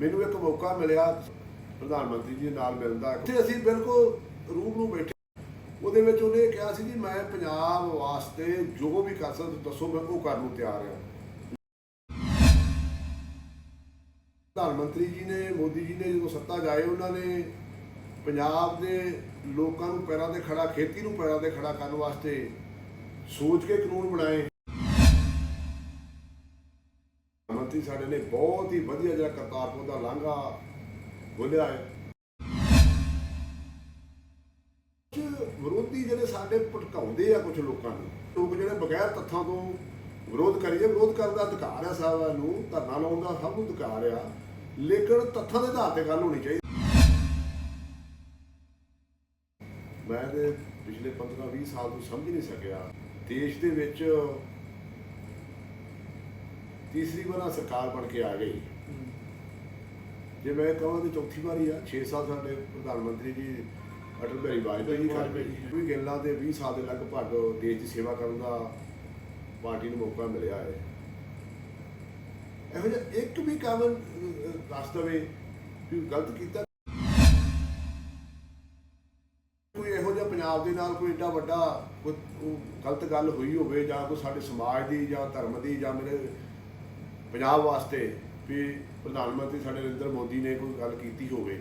ਮੈਨੂੰ ਇੱਕ ਮੌਕਾ ਮਿਲਿਆ ਪ੍ਰਧਾਨ ਮੰਤਰੀ ਜੀ ਨਾਲ ਮਿਲਣ ਦਾ ਤੇ ਅਸੀਂ ਬਿਲਕੁਲ ਰੂਪ ਨੂੰ ਬੈਠੇ। ਉਹਦੇ ਵਿੱਚ ਉਹਨੇ ਕਿਹਾ ਸੀ ਕਿ ਮੈਂ ਪੰਜਾਬ ਵਾਸਤੇ ਜੋ ਵੀ ਕਰ ਸਕਦਾ ਦੱਸੋ, ਮੈਂ ਉਹ ਕਰਨ ਨੂੰ ਤਿਆਰ ਹਾਂ। ਪ੍ਰਧਾਨ ਮੰਤਰੀ ਜੀ ਨੇ, ਮੋਦੀ ਜੀ ਨੇ ਜਦੋਂ ਸੱਤਾ ਜਾਏ, ਉਹਨਾਂ ਨੇ ਪੰਜਾਬ ਦੇ ਲੋਕਾਂ ਨੂੰ ਪੈਰਾਂ ਤੇ ਖੜਾ ਖੇਤੀ ਨੂੰ ਪੈਰਾਂ ਤੇ ਖੜਾ ਕਰਨ ਵਾਸਤੇ ਸੋਚ ਕੇ ਕਾਨੂੰਨ ਬਣਾਏ। ਮੰਤਰੀ ਸਾਡੇ ਨੇ ਬਹੁਤ ਹੀ ਵਧੀਆ ਜਿਹੜਾ ਕਰਤਾਰਪੁਰ ਦਾ ਲਾਂਘਾ ਖੋਲ੍ਹਿਆ ਹੈ। ਵਿਰੋਧੀ ਜਿਹੜੇ ਸਾਡੇ ਭਟਕਾਉਂਦੇ ਆ ਕੁਝ ਲੋਕਾਂ ਨੂੰ, ਲੋਕ ਜਿਹੜੇ ਬਗੈਰ ਤੱਥਾਂ ਤੋਂ ਵਿਰੋਧ ਕਰੀਏ ਵਿਰੋਧ ਕਰਨ ਦਾ ਅਧਿਕਾਰ ਹੈ ਸਾਹਿਬਾਂ ਨੂੰ, ਧਰਨਾ ਲਾਉਣ ਦਾ ਸਭ ਨੂੰ ਅਧਿਕਾਰ ਆ, ਲੇਕਿਨ ਤੱਥਾਂ ਦੇ ਆਧਾਰ ਤੇ ਗੱਲ ਹੋਣੀ ਚਾਹੀਦੀ। ਮੈਂ ਤੇ ਪਿਛਲੇ 15 20 ਸਾਲ ਤੋਂ ਸਮਝ ਨਹੀਂ ਸਕਿਆ, ਦੇਸ਼ ਦੇ ਵਿੱਚ ਤੀਸਰੀ ਵਾਰ ਸਰਕਾਰ ਬਣ ਕੇ ਆ ਗਈ। ਜੇ ਮੈਂ ਕਹਾਂ ਤੇ ਚੌਥੀ ਵਾਰੀ ਆ 6 ਸਾਲ ਸਾਡੇ ਪ੍ਰਧਾਨ ਮੰਤਰੀ ਜੀ ਅਟਲ ਬਿਹਾਰੀ ਵਾਜਪੇਈ ਜੀ ਕਰ ਵੀ ਗੱਲਾਂ ਦੇ 20 ਸਾਲ ਦੇ ਲਗਭਗ ਦੇਸ਼ ਦੀ ਸੇਵਾ ਕਰਨ ਦਾ ਪਾਰਟੀ ਨੂੰ ਮੌਕਾ ਮਿਲਿਆ ਹੈ। ਇਹੋ ਜਿਹਾ ਇੱਕ ਵੀ ਕੰਮ ਦਵੇ ਵੀ ਗਲਤ ਕੀਤਾ। ਕੋਈ ਇਹੋ ਜਿਹਾ ਪੰਜਾਬ ਦੇ ਨਾਲ ਕੋਈ ਏਡਾ ਵੱਡਾ ਕੋਈ ਗਲਤ ਗੱਲ ਹੋਈ ਹੋਵੇ ਜਾਂ ਕੋਈ ਸਾਡੇ ਸਮਾਜ ਦੀ ਜਾਂ ਧਰਮ ਦੀ ਜਾਂ ਮੇਰੇ ਪੰਜਾਬ ਵਾਸਤੇ ਵੀ ਪ੍ਰਧਾਨ ਮੰਤਰੀ ਸਾਡੇ ਨਰਿੰਦਰ ਮੋਦੀ ਨੇ ਕੋਈ ਗੱਲ ਕੀਤੀ ਹੋਵੇ।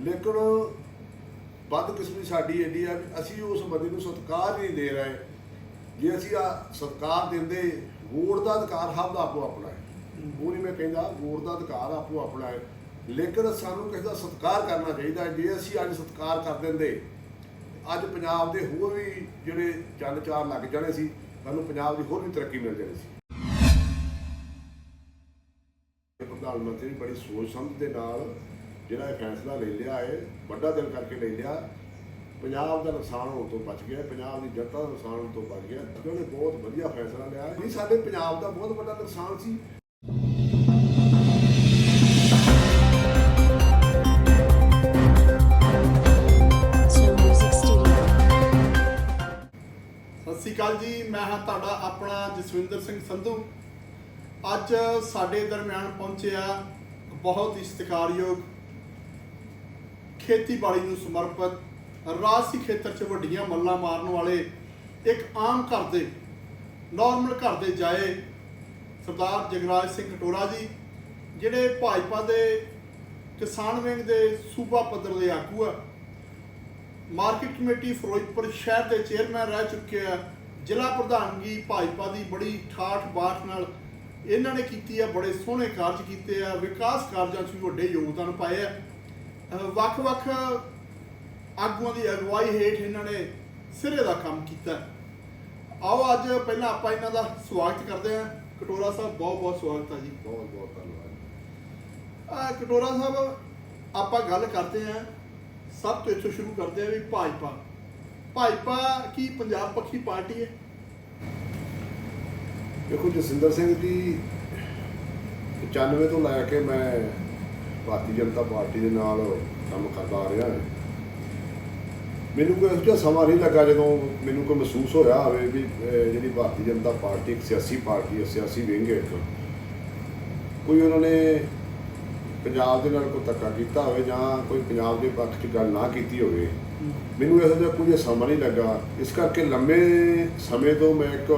ਲੇਕਿਨ ਬਦਕਿਸਮਤੀ ਸਾਡੀ ਏਡੀ ਆ ਵੀ ਅਸੀਂ ਉਸ ਬੰਦੇ ਨੂੰ ਸਤਿਕਾਰ ਨਹੀਂ ਦੇ ਰਹੇ। ਜੇ ਅਸੀਂ ਆ ਸਤਿਕਾਰ ਦਿੰਦੇ, ਵੋਟ ਦਾ ਅਧਿਕਾਰ ਸਭ ਦਾ ਆਪੋ ਆਪਣਾ ਹੈ। ਉਹ ਨਹੀਂ ਮੈਂ ਕਹਿੰਦਾ ਵੋਟ ਦਾ ਅਧਿਕਾਰ ਆਪੋ ਆਪਣਾ ਹੈ। ਲੇਕਿਨ ਸਾਨੂੰ ਕਿਸੇ ਦਾ ਸਤਿਕਾਰ ਕਰਨਾ ਚਾਹੀਦਾ ਜੇ ਅਸੀਂ ਅੱਜ ਸਤਿਕਾਰ ਕਰ ਦਿੰਦੇ, ਅੱਜ ਪੰਜਾਬ ਦੇ ਹੋਰ ਵੀ ਜਿਹੜੇ ਚੰਨ ਚਾਰ ਲੱਗ ਜਾਣੇ ਸੀ, ਸਾਨੂੰ ਪੰਜਾਬ ਦੀ ਹੋਰ ਵੀ ਤਰੱਕੀ ਮਿਲ ਜਾਣੀ ਸੀ। ਪ੍ਰਧਾਨ ਮੰਤਰੀ ਨੇ ਬੜੀ ਸੋਚ ਸਮਝ ਦੇ ਨਾਲ ਜਿਹੜਾ ਇਹ ਫੈਸਲਾ ਲੈ ਲਿਆ ਹੈ ਵੱਡਾ ਦਿਲ ਕਰਕੇ ਲੈ ਲਿਆ। ਪੰਜਾਬ ਦਾ ਨੁਕਸਾਨ ਹੋਣ ਤੋਂ ਬਚ ਗਿਆ ਪੰਜਾਬ ਦੀ ਜਨਤਾ ਦਾ ਨੁਕਸਾਨ ਹੋਣ ਤੋਂ ਬਚ ਗਿਆ। ਉਹਨੇ ਬਹੁਤ ਵਧੀਆ ਫੈਸਲਾ ਲਿਆ। ਹੈ ਨਹੀਂ ਸਾਡੇ ਪੰਜਾਬ ਦਾ ਬਹੁਤ ਵੱਡਾ ਨੁਕਸਾਨ ਸੀ. ਸਤਿ ਸ਼੍ਰੀ ਅਕਾਲ ਜੀ ਮੈਂ ਹਾਂ ਤੁਹਾਡਾ ਆਪਣਾ ਜਸਵਿੰਦਰ ਸਿੰਘ ਸੰਧੂ। ਅੱਜ ਸਾਡੇ ਦਰਮਿਆਨ ਪਹੁੰਚਿਆ ਬਹੁਤ ਹੀ ਸਤਿਕਾਰਯੋਗ ਖੇਤੀਬਾੜੀ ਨੂੰ ਸਮਰਪਿਤ ਰਾਜਸੀ ਖੇਤਰ 'ਚ ਵੱਡੀਆਂ ਮੱਲਾਂ ਮਾਰਨ ਵਾਲੇ ਇੱਕ ਆਮ ਘਰ ਦੇ ਨਾਰਮਲ ਘਰ ਦੇ ਜਾਏ ਸਰਦਾਰ ਜਗਰਾਜ ਸਿੰਘ ਕਟੋਰਾ ਜੀ, ਜਿਹੜੇ ਭਾਜਪਾ ਦੇ ਕਿਸਾਨ ਵਿੰਗ ਦੇ ਸੂਬਾ ਪੱਧਰ ਦੇ ਆਗੂ ਆ। ਮਾਰਕੀਟ ਕਮੇਟੀ ਫਿਰੋਜ਼ਪੁਰ ਸ਼ਹਿਰ ਦੇ ਚੇਅਰਮੈਨ ਰਹਿ ਚੁੱਕੇ ਆ। ਜ਼ਿਲ੍ਹਾ ਪ੍ਰਧਾਨਗੀ ਭਾਜਪਾ ਦੀ ਬੜੀ ਠਾਠ ਬਾਠ ਨਾਲ ਇਹਨਾਂ ਨੇ ਕੀਤੀ ਆ ਬੜੇ ਸੋਹਣੇ ਕਾਰਜ ਕੀਤੇ ਆ ਵਿਕਾਸ ਕਾਰਜਾਂ 'ਚ ਵੀ ਵੱਡੇ ਯੋਗਦਾਨ ਪਾਏ ਆ। ਵੱਖ-ਵੱਖ ਆਗੂਆਂ ਦੀ ਅਗਵਾਈ ਹੇਠ ਇਹਨਾਂ ਨੇ ਸਿਰੇ ਦਾ ਕੰਮ ਕੀਤਾ। ਆਓ ਅੱਜ ਪਹਿਲਾਂ ਆਪਾਂ ਇਹਨਾਂ ਦਾ ਸਵਾਗਤ ਕਰਦੇ ਹਾਂ। ਕਟੋਰਾ ਸਾਹਿਬ ਬਹੁਤ-ਬਹੁਤ ਸਵਾਗਤ ਹੈ ਜੀ। ਬਹੁਤ ਬਹੁਤ ਧੰਨਵਾਦ। ਆ ਕਟੋਰਾ ਸਾਹਿਬ ਆਪਾਂ ਗੱਲ ਕਰਦੇ ਆਂ ਸਭ ਤੋਂ ਇੱਥੋਂ ਸ਼ੁਰੂ ਕਰਦੇ ਆਂ ਵੀ ਭਾਜਪਾ। ਭਾਜਪਾ ਕੀ ਪੰਜਾਬ ਪੱਖੀ ਪਾਰਟੀ ਹੈ? ਦੇਖੋ ਜਸਿੰਦਰ ਸਿੰਘ ਜੀ 95 ਤੋਂ ਲੈ ਕੇ ਮੈਂ ਭਾਰਤੀ ਜਨਤਾ ਪਾਰਟੀ ਦੇ ਨਾਲ ਕੰਮ ਕਰਦਾ ਆ ਰਿਹਾ ਹਾਂ। ਮੈਨੂੰ ਕੋਈ ਇਹੋ ਜਿਹਾ ਸਮਾਂ ਨਹੀਂ ਲੱਗਾ ਜਦੋਂ ਮੈਨੂੰ ਕੋਈ ਮਹਿਸੂਸ ਹੋਇਆ ਹੋਵੇ ਵੀ ਜਿਹੜੀ ਭਾਰਤੀ ਜਨਤਾ ਪਾਰਟੀ ਇੱਕ ਸਿਆਸੀ ਪਾਰਟੀ ਹੈ ਸਿਆਸੀ ਵਿੰਗ ਹੈ ਇੱਕ। ਕੋਈ ਉਹਨਾਂ ਨੇ ਪੰਜਾਬ ਦੇ ਨਾਲ ਕੋਈ ਧੱਕਾ ਕੀਤਾ ਹੋਵੇ ਜਾਂ ਕੋਈ ਪੰਜਾਬ ਦੇ ਪੱਖ 'ਚ ਗੱਲ ਨਾ ਕੀਤੀ ਹੋਵੇ ਮੈਨੂੰ ਇਹੋ ਜਿਹਾ ਕੁਝ ਸਮਾਂ ਨਹੀਂ ਲੱਗਾ। ਇਸ ਕਰਕੇ ਲੰਮੇ ਸਮੇਂ ਤੋਂ ਮੈਂ ਇੱਕ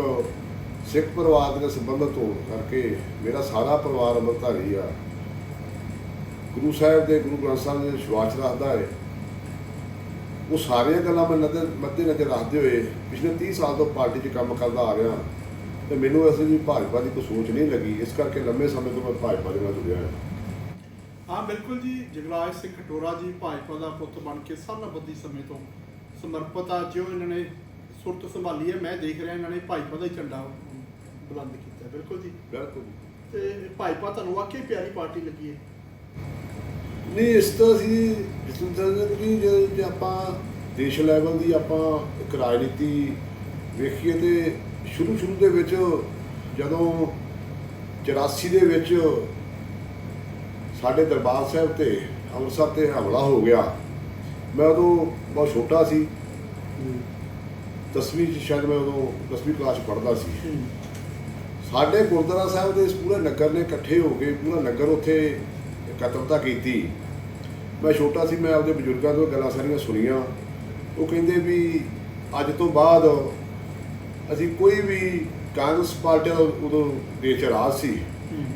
ਸਿੱਖ ਪਰਿਵਾਰ ਦੇ ਨਾਲ ਹੋਣ ਕਰਕੇ ਮੇਰਾ ਸਾਰਾ ਪਰਿਵਾਰ ਅੰਮ੍ਰਿਤਧਾਰੀ ਆ। ਗੁਰੂ ਸਾਹਿਬ ਦੇ, ਗੁਰੂ ਗ੍ਰੰਥ ਸਾਹਿਬ ਦੇ ਵਿਸ਼ਵਾਸ ਰੱਖਦਾ ਹੈ। ਉਹ ਸਾਰੀਆਂ ਗੱਲਾਂ ਮੈਂ ਨਜ਼ਰ, ਮੱਦੇ ਨਜ਼ਰ ਰੱਖਦੇ ਹੋਏ ਪਿਛਲੇ 30 ਸਾਲ ਤੋਂ ਪਾਰਟੀ 'ਚ ਕੰਮ ਕਰਦਾ ਆ ਰਿਹਾ। ਤੇ ਮੈਨੂੰ ਅਸਲ ਜੀ ਭਾਜਪਾ ਦੀ ਕੋਈ ਸੋਚ ਨਹੀਂ ਲੱਗੀ। ਇਸ ਕਰਕੇ ਲੰਮੇ ਸਮੇਂ ਤੋਂ ਮੈਂ ਭਾਜਪਾ ਦੇ ਨਾਲ ਜੁੜਿਆ ਹਾਂ। ਹਾਂ, ਬਿਲਕੁਲ ਜੀ। ਜਗਰਾਜ ਸਿੰਘ ਕਟੋਰਾ ਜੀ ਭਾਜਪਾ ਦਾ ਪੁੱਤ ਬਣ ਕੇ ਸਾਲਬੱਧੀ ਸਮੇਂ ਤੋਂ ਸਮਰਪਿਤ ਆ। ਜਿਉਂ ਇਹਨਾਂ ਨੇ ਸੁਰਤ ਸੰਭਾਲੀ ਹੈ, ਮੈਂ ਦੇਖ ਰਿਹਾ ਇਹਨਾਂ ਨੇ ਭਾਜਪਾ ਦਾ ਹੀ ਝੰਡਾ ਬੁਲੰਦ ਕੀਤਾ ਬਿਲਕੁਲ ਜੀ। ਬਿਲਕੁਲ ਤੇ ਭਾਜਪਾ ਤੁਹਾਨੂੰ ਵਾਕਈ ਪਿਆਰੀ ਪਾਰਟੀ ਲੱਗੀ ਹੈ? ਨਹੀਂ ਇਸ ਤੋਂ ਅਸੀਂ ਜਸਵਿੰਦਰ ਜੀ ਜੇ ਜੇ ਆਪਾਂ ਦੇਸ਼ ਲੈਵਲ ਦੀ ਆਪਾਂ ਇੱਕ ਰਾਜਨੀਤੀ ਵੇਖੀਏ ਤੇ ਸ਼ੁਰੂ ਸ਼ੁਰੂ ਦੇ ਵਿੱਚ ਜਦੋਂ 84 ਦੇ ਵਿੱਚ ਸਾਡੇ ਦਰਬਾਰ ਸਾਹਿਬ ਤੇ ਅੰਮ੍ਰਿਤਸਰ ਤੇ ਹਮਲਾ ਹੋ ਗਿਆ ਮੈਂ ਉਦੋਂ ਬਹੁਤ ਛੋਟਾ ਸੀ। ਦਸਵੀਂ ਚ ਸ਼ਾਇਦ ਮੈਂ ਉਦੋਂ ਦਸਵੀਂ ਕਲਾਸ ਪੜ੍ਹਦਾ ਸੀ। ਸਾਡੇ ਗੁਰਦੁਆਰਾ ਸਾਹਿਬ ਦੇ ਇਸ ਪੂਰੇ ਨਗਰ ਨੇ ਇਕੱਠੇ ਹੋ ਕੇ ਪੂਰਾ ਨਗਰ ਉੱਥੇ ਇਕੱਤਰਤਾ ਕੀਤੀ। ਮੈਂ ਛੋਟਾ ਸੀ ਮੈਂ ਆਪਦੇ ਬਜ਼ੁਰਗਾਂ ਤੋਂ ਗੱਲਾਂ ਸਾਰੀਆਂ ਸੁਣੀਆਂ। ਉਹ ਕਹਿੰਦੇ ਵੀ ਅੱਜ ਤੋਂ ਬਾਅਦ ਅਸੀਂ ਕੋਈ ਵੀ ਕਾਂਗਰਸ ਪਾਰਟੀ ਦਾ ਉਦੋਂ ਦੇਸ਼ 'ਚ ਰਾਜ ਸੀ।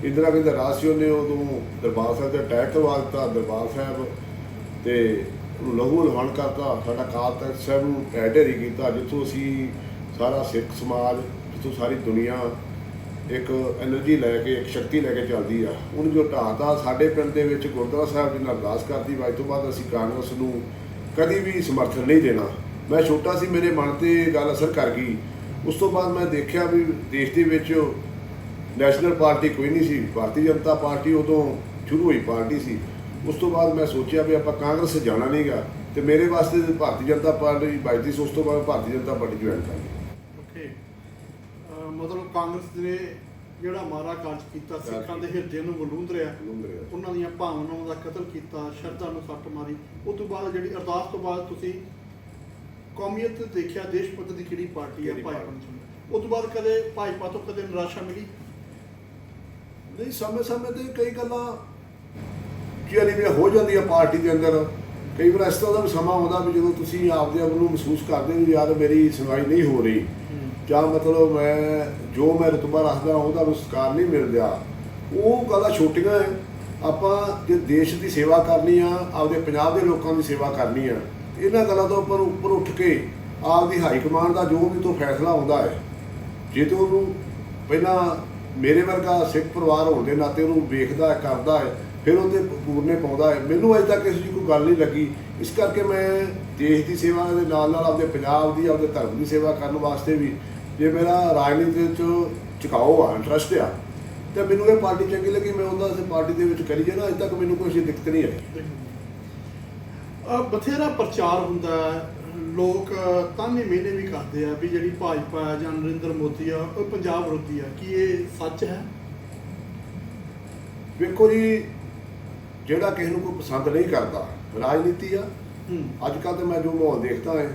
ਇੰਦਰਾ ਗਾਂਧੀ ਦਾ ਰਾਜ ਸੀ ਉਹਨੇ ਉਦੋਂ ਦਰਬਾਰ ਸਾਹਿਬ ਤੇ ਅਟੈਕ ਕਰਵਾ ਦਿੱਤਾ ਦਰਬਾਰ ਸਾਹਿਬ ਤੇ ਉਹਨੂੰ ਲਹੂ ਲਹਾਨ ਕਰਤਾ। ਸਾਡਾ ਕਾਲ ਤਖਤ ਸਾਹਿਬ ਨੂੰ ਢੇਰੀ ਕੀਤਾ ਜਿੱਥੋਂ ਅਸੀਂ ਸਾਰਾ ਸਿੱਖ ਸਮਾਜ ਜਿੱਥੋਂ ਸਾਰੀ ਦੁਨੀਆ ਇੱਕ એનર્ਜੀ ਲੈ ਕੇ, ਇੱਕ ਸ਼ਕਤੀ ਲੈ ਕੇ ਚੱਲਦੀ ਆ। ਉਹਨੂੰ ਜੋ ਢਾਤਾ ਸਾਡੇ ਪਿੰਡ ਦੇ ਵਿੱਚ ਗੁਰਦੁਆਰਾ ਸਾਹਿਬ ਜੀ ਨਾਲ ਅਰਦਾਸ ਕਰਦੀ ਅੱਜ ਤੋਂ ਬਾਅਦ ਅਸੀਂ ਕਾਂਗਰਸ ਨੂੰ ਕਦੀ ਵੀ ਸਮਰਥਨ ਨਹੀਂ ਦੇਣਾ। ਮੈਂ ਛੋਟਾ ਸੀ, ਮੇਰੇ ਮਨ ਤੇ ਗੱਲ ਅਸਰ ਕਰ ਗਈ। ਉਸ ਤੋਂ ਬਾਅਦ ਮੈਂ ਦੇਖਿਆ ਵੀ ਦੇਸ਼ ਦੇ ਵਿੱਚ ਨੈਸ਼ਨਲ ਪਾਰਟੀ ਕੋਈ ਨਹੀਂ ਸੀ। ਭਾਰਤੀ ਜਨਤਾ ਪਾਰਟੀ ਉਦੋਂ ਸ਼ੁਰੂ ਹੋਈ ਪਾਰਟੀ ਸੀ। ਉਸ ਤੋਂ ਬਾਅਦ ਮੈਂ ਸੋਚਿਆ ਵੀ ਆਪਾਂ ਕਾਂਗਰਸ ਜਾਣਾ ਨਹੀਂਗਾ ਤੇ ਮੇਰੇ ਵਾਸਤੇ ਭਾਰਤੀ ਜਨਤਾ ਪਾਰਟੀ ਬਾਈਦੀ ਉਸ ਤੋਂ ਬਾਅਦ ਭਾਰਤੀ ਜਨਤਾ ਪਾਰਟੀ ਜੁਆਇਨ ਕਰ ਲਈ। ਮਤਲਬ ਕਾਂਗਰਸ ਨੇ ਜਿਹੜਾ ਮਾਰਾ ਕਾਰਜ ਕੀਤਾ ਸਿੱਖਾਂ ਦੇ ਹਿਰਦੇ ਨੂੰ ਵਲੂੰਦ ਰਿਹਾ। ਲੁੰਦਰੇ ਉਹਨਾਂ ਦੀਆਂ ਭਾਵਨਾਵਾਂ ਦਾ ਕਤਲ ਕੀਤਾ ਸ਼ਰਧਾ ਨੂੰ ਸੱਟ ਮਾਰੀ। ਉਸ ਤੋਂ ਬਾਅਦ ਜਿਹੜੀ ਅਰਦਾਸ ਤੋਂ ਬਾਅਦ ਤੁਸੀਂ ਕੌਮੀਅਤ ਦੇਖਿਆ ਦੇਸ਼ ਪੱਧਰ ਦੀ ਕਿਹੜੀ ਪਾਰਟੀ ਹੈ ਭਾਜਪਾ? ਨੂੰ ਉਸ ਤੋਂ ਬਾਅਦ ਕਦੇ ਭਾਜਪਾ ਤੋਂ ਕਦੇ ਨਿਰਾਸ਼ਾ ਮਿਲੀ? ਨਹੀਂ ਸਮੇਂ ਸਮੇਂ ਤੇ ਕਈ ਗੱਲਾਂ ਕੀ ਵੀ ਹੋ ਜਾਂਦੀਆਂ ਪਾਰਟੀ ਦੇ ਅੰਦਰ। ਕਈ ਵਾਰ ਇਸ ਤਰ੍ਹਾਂ ਦਾ ਵੀ ਸਮਾਂ ਆਉਂਦਾ ਵੀ ਜਦੋਂ ਤੁਸੀਂ ਆਪਦੇ ਆਪ ਨੂੰ ਮਹਿਸੂਸ ਕਰਦੇ ਹੋ ਯਾਰ ਮੇਰੀ ਸੁਣਵਾਈ ਨਹੀਂ ਹੋ ਰਹੀ। ਜਾਂ ਮਤਲਬ ਮੈਂ, ਜੋ ਮੈਂ ਰੁਤਬਾ ਰੱਖਦਾ, ਉਹਦਾ ਮੈਨੂੰ ਸਤਿਕਾਰ ਨਹੀਂ ਮਿਲ ਰਿਹਾ ਉਹ ਗੱਲਾਂ ਛੋਟੀਆਂ ਹੈ ਆਪਾਂ ਜੇ ਦੇਸ਼ ਦੀ ਸੇਵਾ ਕਰਨੀ ਆ, ਆਪਦੇ ਪੰਜਾਬ ਦੇ ਲੋਕਾਂ ਦੀ ਸੇਵਾ ਕਰਨੀ ਆ, ਇਹਨਾਂ ਗੱਲਾਂ ਤੋਂ ਉੱਪਰ ਉੱਪਰ ਉੱਠ ਕੇ ਆਪਦੀ ਹਾਈ ਕਮਾਂਡ ਦਾ ਜੋ ਵੀ ਤੋਂ ਫੈਸਲਾ ਹੁੰਦਾ ਹੈ ਜੇ ਤੇ ਉਹਨੂੰ ਪਹਿਲਾਂ ਮੇਰੇ ਵਰਗਾ ਸਿੱਖ ਪਰਿਵਾਰ ਹੋਣ ਦੇ ਨਾਤੇ ਉਹਨੂੰ ਵੇਖਦਾ ਕਰਦਾ ਹੈ ਫਿਰ ਉਹਦੇ ਪੂਰਨੇ ਪਾਉਂਦਾ ਹੈ ਮੈਨੂੰ ਅਜੇ ਤੱਕ ਇਸ ਦੀ ਕੋਈ ਗੱਲ ਨਹੀਂ ਲੱਗੀ। ਇਸ ਕਰਕੇ ਮੈਂ ਦੇਸ਼ ਦੀ ਸੇਵਾ ਦੇ ਨਾਲ ਨਾਲ ਆਪਦੇ ਪੰਜਾਬ ਦੀ, ਆਪਦੇ ਧਰਮ ਦੀ ਸੇਵਾ ਕਰਨ ਵਾਸਤੇ ਵੀ ਜੇ ਮੇਰਾ ਰਾਜਨੀਤੀ ਚ ਝੁਕਾਓ ਆ ਇੰਟਰਸਟ ਆ ਤੇ ਮੈਨੂੰ ਇਹ ਪਾਰਟੀ ਚੰਗੀ ਲੱਗੀ ਮੈਂ ਉਹਦਾ ਇਸ ਪਾਰਟੀ ਦੇ ਵਿੱਚ ਕਰੀ ਜਾਣਾ ਅਜੇ ਤੱਕ ਮੈਨੂੰ ਕੋਈ ਦਿੱਕਤ ਨਹੀਂ ਆਈ। ਬਥੇਰਾ ਪ੍ਰਚਾਰ ਹੁੰਦਾ ਲੋਕ ਤਾਨੇ ਮਿਹਨੇ ਵੀ ਕਰਦੇ ਆ ਵੀ ਜਿਹੜੀ ਭਾਜਪਾ ਜਾਂ ਨਰਿੰਦਰ ਮੋਦੀ ਆ ਉਹ ਪੰਜਾਬ ਵਿਰੋਧੀ ਆ ਕੀ ਇਹ ਸੱਚ ਹੈ? ਵੇਖੋ ਜੀ ਜਿਹੜਾ ਕਿਸੇ ਨੂੰ ਕੋਈ ਪਸੰਦ ਨਹੀਂ ਕਰਦਾ ਰਾਜਨੀਤੀ ਆ। ਅੱਜ ਕੱਲ੍ਹ ਤੇ ਮੈਂ ਜੋ ਮਾਹੌਲ ਦੇਖਦਾ ਹੈ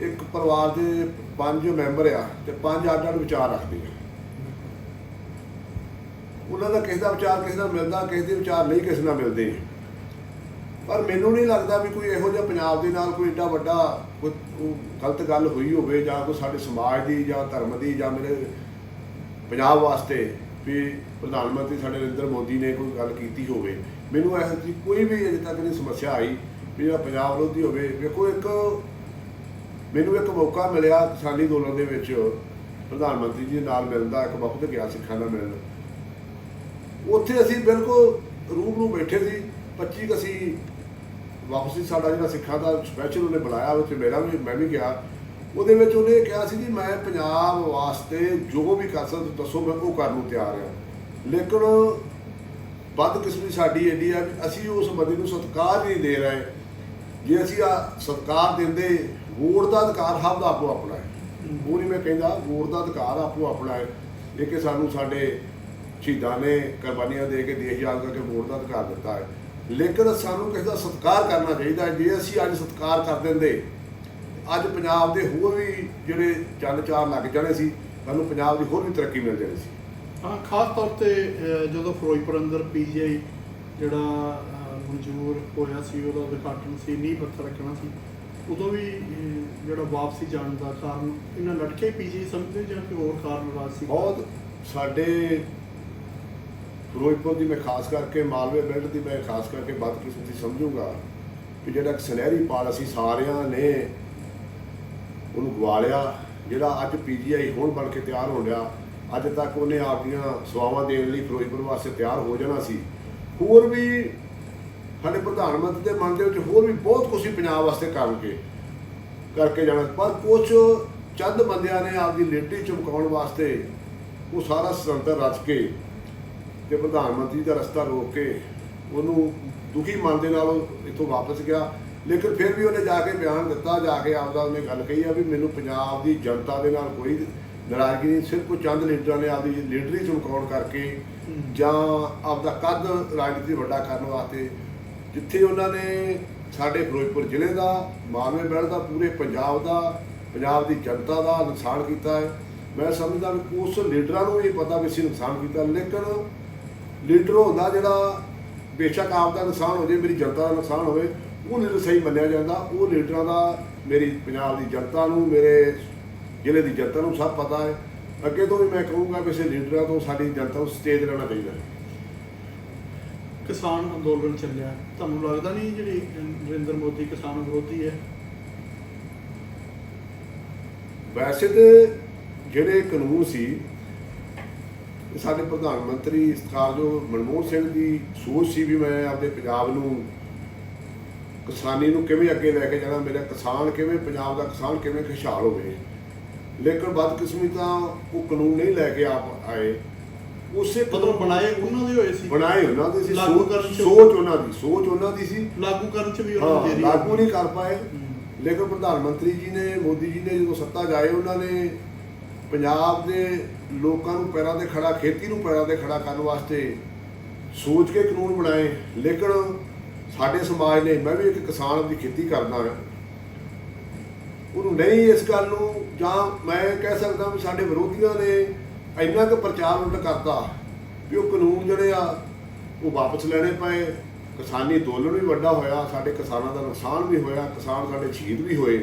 ਇੱਕ ਪਰਿਵਾਰ ਦੇ ਪੰਜ ਮੈਂਬਰ ਆ ਤੇ ਪੰਜ ਅੱਡ ਅੱਡ ਵਿਚਾਰ ਰੱਖਦੇ ਆ। ਉਹਨਾਂ ਦਾ ਕਿਸੇ ਦਾ ਵਿਚਾਰ ਕਿਸੇ ਨਾਲ ਮਿਲਦਾ, ਕਿਸੇ ਦੇ ਵਿਚਾਰ ਨਹੀਂ ਕਿਸੇ ਨਾਲ ਮਿਲਦੇ। ਪਰ ਮੈਨੂੰ ਨਹੀਂ ਲੱਗਦਾ ਵੀ ਕੋਈ ਇਹੋ ਜਿਹਾ ਪੰਜਾਬ ਦੇ ਨਾਲ ਕੋਈ ਏਡਾ ਵੱਡਾ ਕੋਈ ਗਲਤ ਗੱਲ ਹੋਈ ਹੋਵੇ ਜਾਂ ਕੋਈ ਸਾਡੇ ਸਮਾਜ ਦੀ ਜਾਂ ਧਰਮ ਦੀ ਜਾਂ ਮੇਰੇ ਪੰਜਾਬ ਵਾਸਤੇ ਵੀ ਪ੍ਰਧਾਨ ਮੰਤਰੀ ਸਾਡੇ ਨਰਿੰਦਰ ਮੋਦੀ ਨੇ ਕੋਈ ਗੱਲ ਕੀਤੀ ਹੋਵੇ। ਮੈਨੂੰ ਇਹੋ ਜਿਹੀ ਕੋਈ ਵੀ ਅਜੇ ਤੱਕ ਨਹੀਂ ਸਮੱਸਿਆ ਆਈ ਵੀ ਜਿਹੜਾ ਪੰਜਾਬ ਵਿਰੋਧੀ ਹੋਵੇ, ਵੇਖੋ ਇੱਕ ਮੈਨੂੰ ਇੱਕ ਮੌਕਾ ਮਿਲਿਆ ਕਿਸਾਨੀ ਅੰਦੋਲਨ ਦੇ ਵਿੱਚ ਪ੍ਰਧਾਨ ਮੰਤਰੀ ਜੀ ਨਾਲ ਮਿਲਦਾ ਇੱਕ ਵਕਤ ਗਿਆ ਸਿੱਖਾਂ ਨਾਲ ਮਿਲਣ। ਉੱਥੇ ਅਸੀਂ ਬਿਲਕੁਲ ਰੂਪ ਨੂੰ ਬੈਠੇ ਸੀ। 25 ਕੁ ਅਸੀਂ ਵਾਪਸੀ ਸਾਡਾ ਜਿਹੜਾ ਸਿੱਖਾਂ ਦਾ ਸਪੈਸ਼ਲ ਉਹਨੇ ਬੁਲਾਇਆ ਵਿੱਚ ਮੇਰਾ ਵੀ, ਮੈਂ ਵੀ ਗਿਆ। ਉਹਦੇ ਵਿੱਚ ਉਹਨੇ ਕਿਹਾ ਸੀ ਜੀ, ਮੈਂ ਪੰਜਾਬ ਵਾਸਤੇ ਜੋ ਵੀ ਕਰ ਸਕਦਾ ਦੱਸੋ, ਮੈਂ ਉਹ ਕਰਨ ਨੂੰ ਤਿਆਰ ਹਾਂ। ਲੇਕਿਨ ਬਦਕਿਸਮਤੀ ਸਾਡੀ ਏਡੀ ਆ ਅਸੀਂ ਉਸ ਬੰਦੇ ਨੂੰ ਸਤਿਕਾਰ ਨਹੀਂ ਦੇ ਰਹੇ। ਜੇ ਅਸੀਂ ਆ ਸਤਿਕਾਰ ਦਿੰਦੇ ਵੋਟ ਦਾ ਅਧਿਕਾਰ ਹੱਦ ਆਪੋ ਆਪਣਾ ਹੈ। ਉਹ ਨਹੀਂ ਮੈਂ ਕਹਿੰਦਾ ਵੋਟ ਦਾ ਅਧਿਕਾਰ ਆਪੋ ਆਪਣਾ ਹੈ। ਇਹ ਕਿ ਸਾਨੂੰ ਸਾਡੇ ਸ਼ਹੀਦਾਂ ਨੇ ਕੁਰਬਾਨੀਆਂ ਦੇ ਕੇ ਦੇਸ਼ ਯਾਦ ਕਰਕੇ ਵੋਟ ਦਾ ਅਧਿਕਾਰ ਦਿੱਤਾ ਹੈ। ਲੇਕਿਨ ਸਾਨੂੰ ਕਿਸੇ ਦਾ ਸਤਿਕਾਰ ਕਰਨਾ ਚਾਹੀਦਾ ਜੇ ਅਸੀਂ ਅੱਜ ਸਤਿਕਾਰ ਕਰ ਦਿੰਦੇ, ਅੱਜ ਪੰਜਾਬ ਦੇ ਹੋਰ ਵੀ ਜਿਹੜੇ ਚੰਨ ਚਾਰ ਲੱਗ ਜਾਣੇ ਸੀ, ਸਾਨੂੰ ਪੰਜਾਬ ਦੀ ਹੋਰ ਵੀ ਤਰੱਕੀ ਮਿਲ ਜਾਣੀ ਸੀ। ਹਾਂ, ਖਾਸ ਤੌਰ ਤੇ ਜਦੋਂ ਫਿਰੋਜ਼ਪੁਰ ਅੰਦਰ ਪੀਜੀਆਈ ਜਿਹੜਾ ਮਨਜ਼ੂਰ ਹੋਇਆ ਸੀ, ਉਹਦਾ ਉਦਘਾਟਨ ਸੀ, ਨੀਂਹ ਪੱਥਰ ਰੱਖਣਾ ਸੀ। ਉਦੋਂ ਵੀ ਅਹ, ਜਿਹੜਾ ਵਾਪਸੀ ਜਾਣ ਦਾ ਕਾਰਨ ਇਹਨਾਂ ਲਟਕੇ ਪੀਜੀਆਈ ਸਮਝਦੇ ਜਾਂ ਕੋਈ ਹੋਰ ਕਾਰਨ ਰਾਜ ਸੀ? ਬਹੁਤ ਸਾਡੇ ਫਿਰੋਜ਼ਪੁਰ ਦੀ ਮੈਂ ਖਾਸ ਕਰਕੇ ਮਾਲਵੇ ਬੈਲਟ ਦੀ ਮੈਂ ਖਾਸ ਕਰਕੇ ਬਦਕਿਸਮਤੀ ਸਮਝੂਗਾ ਕਿ ਜਿਹੜਾ ਇੱਕ ਸੁਨਹਿਰੀ ਪਾਲ ਅਸੀਂ ਸਾਰਿਆਂ ਨੇ ਉਹਨੂੰ ਗਵਾ ਲਿਆ ਜਿਹੜਾ ਅੱਜ ਪੀਜੀਆਈ ਹੁਣ ਬਣ ਕੇ ਤਿਆਰ ਹੋ ਰਿਹਾ ਅੱਜ ਤੱਕ ਉਹਨੇ ਆਪਦੀਆਂ ਸਵਾਵਾਂ ਦੇਣ ਲਈ ਫਿਰੋਜ਼ਪੁਰ ਵਾਸਤੇ ਤਿਆਰ ਹੋ ਜਾਣਾ ਸੀ। ਹੋਰ ਵੀ ਸਾਡੇ ਪ੍ਰਧਾਨ ਮੰਤਰੀ ਦੇ ਮਨ ਦੇ ਵਿੱਚ ਹੋਰ ਵੀ ਬਹੁਤ ਕੁਝ ਸੀ ਪੰਜਾਬ ਵਾਸਤੇ ਕਰਨਗੇ ਕਰਕੇ ਜਾਣਾ। ਪਰ ਕੁਝ ਚੰਦ ਬੰਦਿਆਂ ਨੇ ਆਪਦੀ ਲਿੱਟੀ ਚਮਕਾਉਣ ਵਾਸਤੇ ਉਹ ਸਾਰਾ ਸੁਤੰਤਰ ਰਚ ਕੇ ਤੇ ਪ੍ਰਧਾਨ ਮੰਤਰੀ ਦਾ ਰਸਤਾ ਰੋਕ ਕੇ ਉਹਨੂੰ ਦੁਖੀ ਮਨ ਦੇ ਨਾਲ ਉਹ ਇੱਥੋਂ ਵਾਪਸ ਗਿਆ। ਲੇਕਿਨ ਫਿਰ ਵੀ ਉਹਨੇ ਜਾ ਕੇ ਬਿਆਨ ਦਿੱਤਾ, ਜਾ ਕੇ ਆਪਦਾ ਉਹਨੇ ਗੱਲ ਕਹੀ ਆ ਵੀ ਮੈਨੂੰ ਪੰਜਾਬ ਦੀ ਜਨਤਾ ਦੇ ਨਾਲ ਕੋਈ ਨਾਰਾਜ਼ਗੀ ਨਹੀਂ। ਸਿਰਫ ਕੋਈ ਚੰਦ ਲੀਡਰਾਂ ਨੇ ਆਪਦੀ ਲੀਡਰੀ ਚਮਕਾਉਣ ਕਰਕੇ ਜਾਂ ਆਪਦਾ ਕੱਦ ਰਾਜਨੀਤੀ ਵੱਡਾ ਕਰਨ ਵਾਸਤੇ ਜਿੱਥੇ ਉਹਨਾਂ ਨੇ ਸਾਡੇ ਫਿਰੋਜ਼ਪੁਰ ਜ਼ਿਲ੍ਹੇ ਦਾ ਮਾਲਵੇ ਬੈਲ ਦਾ, ਪੂਰੇ ਪੰਜਾਬ ਦਾ, ਪੰਜਾਬ ਦੀ ਜਨਤਾ ਦਾ ਨੁਕਸਾਨ ਕੀਤਾ ਹੈ। ਮੈਂ ਸਮਝਦਾ ਵੀ ਉਸ ਲੀਡਰਾਂ ਨੂੰ ਵੀ ਪਤਾ ਵੀ ਅਸੀਂ ਨੁਕਸਾਨ ਕੀਤਾ, ਲੇਕਿਨ ਲੀਡਰ ਹੁੰਦਾ ਜਿਹੜਾ ਬੇਸ਼ੱਕ ਆਪ ਦਾ ਨੁਕਸਾਨ ਹੋ ਜੇ, ਮੇਰੀ ਜਨਤਾ ਦਾ ਨੁਕਸਾਨ ਹੋਵੇ, ਉਹ ਲੀਡਰ ਸਹੀ ਮੰਨਿਆ ਜਾਂਦਾ। ਉਹ ਲੀਡਰਾਂ ਦਾ, ਮੇਰੀ ਪੰਜਾਬ ਦੀ ਜਨਤਾ ਨੂੰ, ਮੇਰੇ ਜ਼ਿਲ੍ਹੇ ਦੀ ਜਨਤਾ ਨੂੰ ਸਭ ਪਤਾ ਹੈ। ਅੱਗੇ ਤੋਂ ਵੀ ਮੈਂ ਕਹੂੰਗਾ ਕਿਸੇ ਲੀਡਰਾਂ ਤੋਂ, ਸਾਡੀ ਜਨਤਾ ਨੂੰ ਸਟੇਜ ਰਹਿਣਾ ਚਾਹੀਦਾ ਹੈ। ਕਿਸਾਨ ਅੰਦੋਲਨ ਚੱਲਿਆ। ਤੁਹਾਨੂੰ ਲੱਗਦਾ ਨਹੀਂ ਜਿਹੜੀ ਨਰਿੰਦਰ ਮੋਦੀ ਕਿਸਾਨ ਵਿਰੋਧੀ ਹੈ? ਵੈਸੇ ਤੇ ਜਿਹੜੇ ਕਾਨੂੰਨ ਸੀ ਸਾਡੇ ਪ੍ਰਧਾਨ ਮੰਤਰੀ ਜੋ ਮਨਮੋਹਨ ਸਿੰਘ ਦੀ ਸੋਚ ਸੀ ਵੀ ਮੈਂ ਆਪਣੇ ਪੰਜਾਬ ਨੂੰ ਕਿਸਾਨੀ ਨੂੰ ਕਿਵੇਂ ਅੱਗੇ ਲੈ ਕੇ ਜਾਣਾ, ਮੇਰਾ ਕਿਸਾਨ ਕਿਵੇਂ, ਪੰਜਾਬ ਦਾ ਕਿਸਾਨ ਕਿਵੇਂ ਖੁਸ਼ਹਾਲ ਹੋਵੇ। ਲੇਕਿਨ ਬਦਕਿਸਮਤੀ ਤਾਂ ਉਹ ਕਾਨੂੰਨ ਨਹੀਂ ਲੈ ਕੇ ਆਪ ਆਏ। ਉਸੇ ਮਤਲਬ ਬਣਾਏ ਉਹਨਾਂ ਦੇ ਹੋਏ ਸੀ। ਬਣਾਏ ਉਹਨਾਂ ਦੇ ਸੀ। ਲਾਗੂ ਸੋਚ ਕਰਨ ਚ- ਸੋਚ ਉਹਨਾਂ ਦੀ ਸੋਚ ਉਹਨਾਂ ਦੀ ਸੀ। ਲਾਗੂ ਕਰਨ ਚ ਵੀ ਉਹਨਾਂ ਦੀ ਦੇਰੀ ਲਾਗੂ ਨਹੀਂ ਕਰ ਪਾਏ। ਲੇਕਿਨ ਪ੍ਰਧਾਨ ਮੰਤਰੀ ਜੀ ਨੇ ਮੋਦੀ ਜੀ ਨੇ ਜਦੋਂ ਸੱਤਾ ਜਾਏ ਉਹਨਾਂ ਨੇ ਪੰਜਾਬ ਦੇ ਲੋਕਾਂ ਨੂੰ ਪੈਰਾਂ ਤੇ ਖੜਾ ਖੇਤੀ ਨੂੰ ਪੈਰਾਂ ਤੇ ਖੜਾ ਕਰਨ ਵਾਸਤੇ ਸੋਚ ਕੇ ਕਾਨੂੰਨ ਬਣਾਏ। ਲੇਕਿਨ ਸਾਡੇ ਸਮਾਜ ਨੇ ਮੈਂ ਵੀ ਇੱਕ ਕਿਸਾਨ ਦੀ ਖੇਤੀ ਕਰਦਾ ਹਾਂ। ਉਹਨੂੰ ਨਹੀਂ ਇਸ ਗੱਲ ਨੂੰ ਜਾਂ ਮੈਂ ਕਹਿ ਸਕਦਾ ਵੀ ਸਾਡੇ ਵਿਰੋਧੀਆਂ ਨੇ ਇੰਨਾ ਕੁ ਪ੍ਰਚਾਰ ਉਲਟ ਕਰਤਾ ਵੀ ਉਹ ਕਾਨੂੰਨ ਜਿਹੜੇ ਆ, ਉਹ ਵਾਪਸ ਲੈਣੇ ਪਏ। ਕਿਸਾਨੀ ਅੰਦੋਲਨ ਵੀ ਵੱਡਾ ਹੋਇਆ, ਸਾਡੇ ਕਿਸਾਨਾਂ ਦਾ ਨੁਕਸਾਨ ਵੀ ਹੋਇਆ, ਕਿਸਾਨ ਸਾਡੇ ਸ਼ਹੀਦ ਵੀ ਹੋਏ।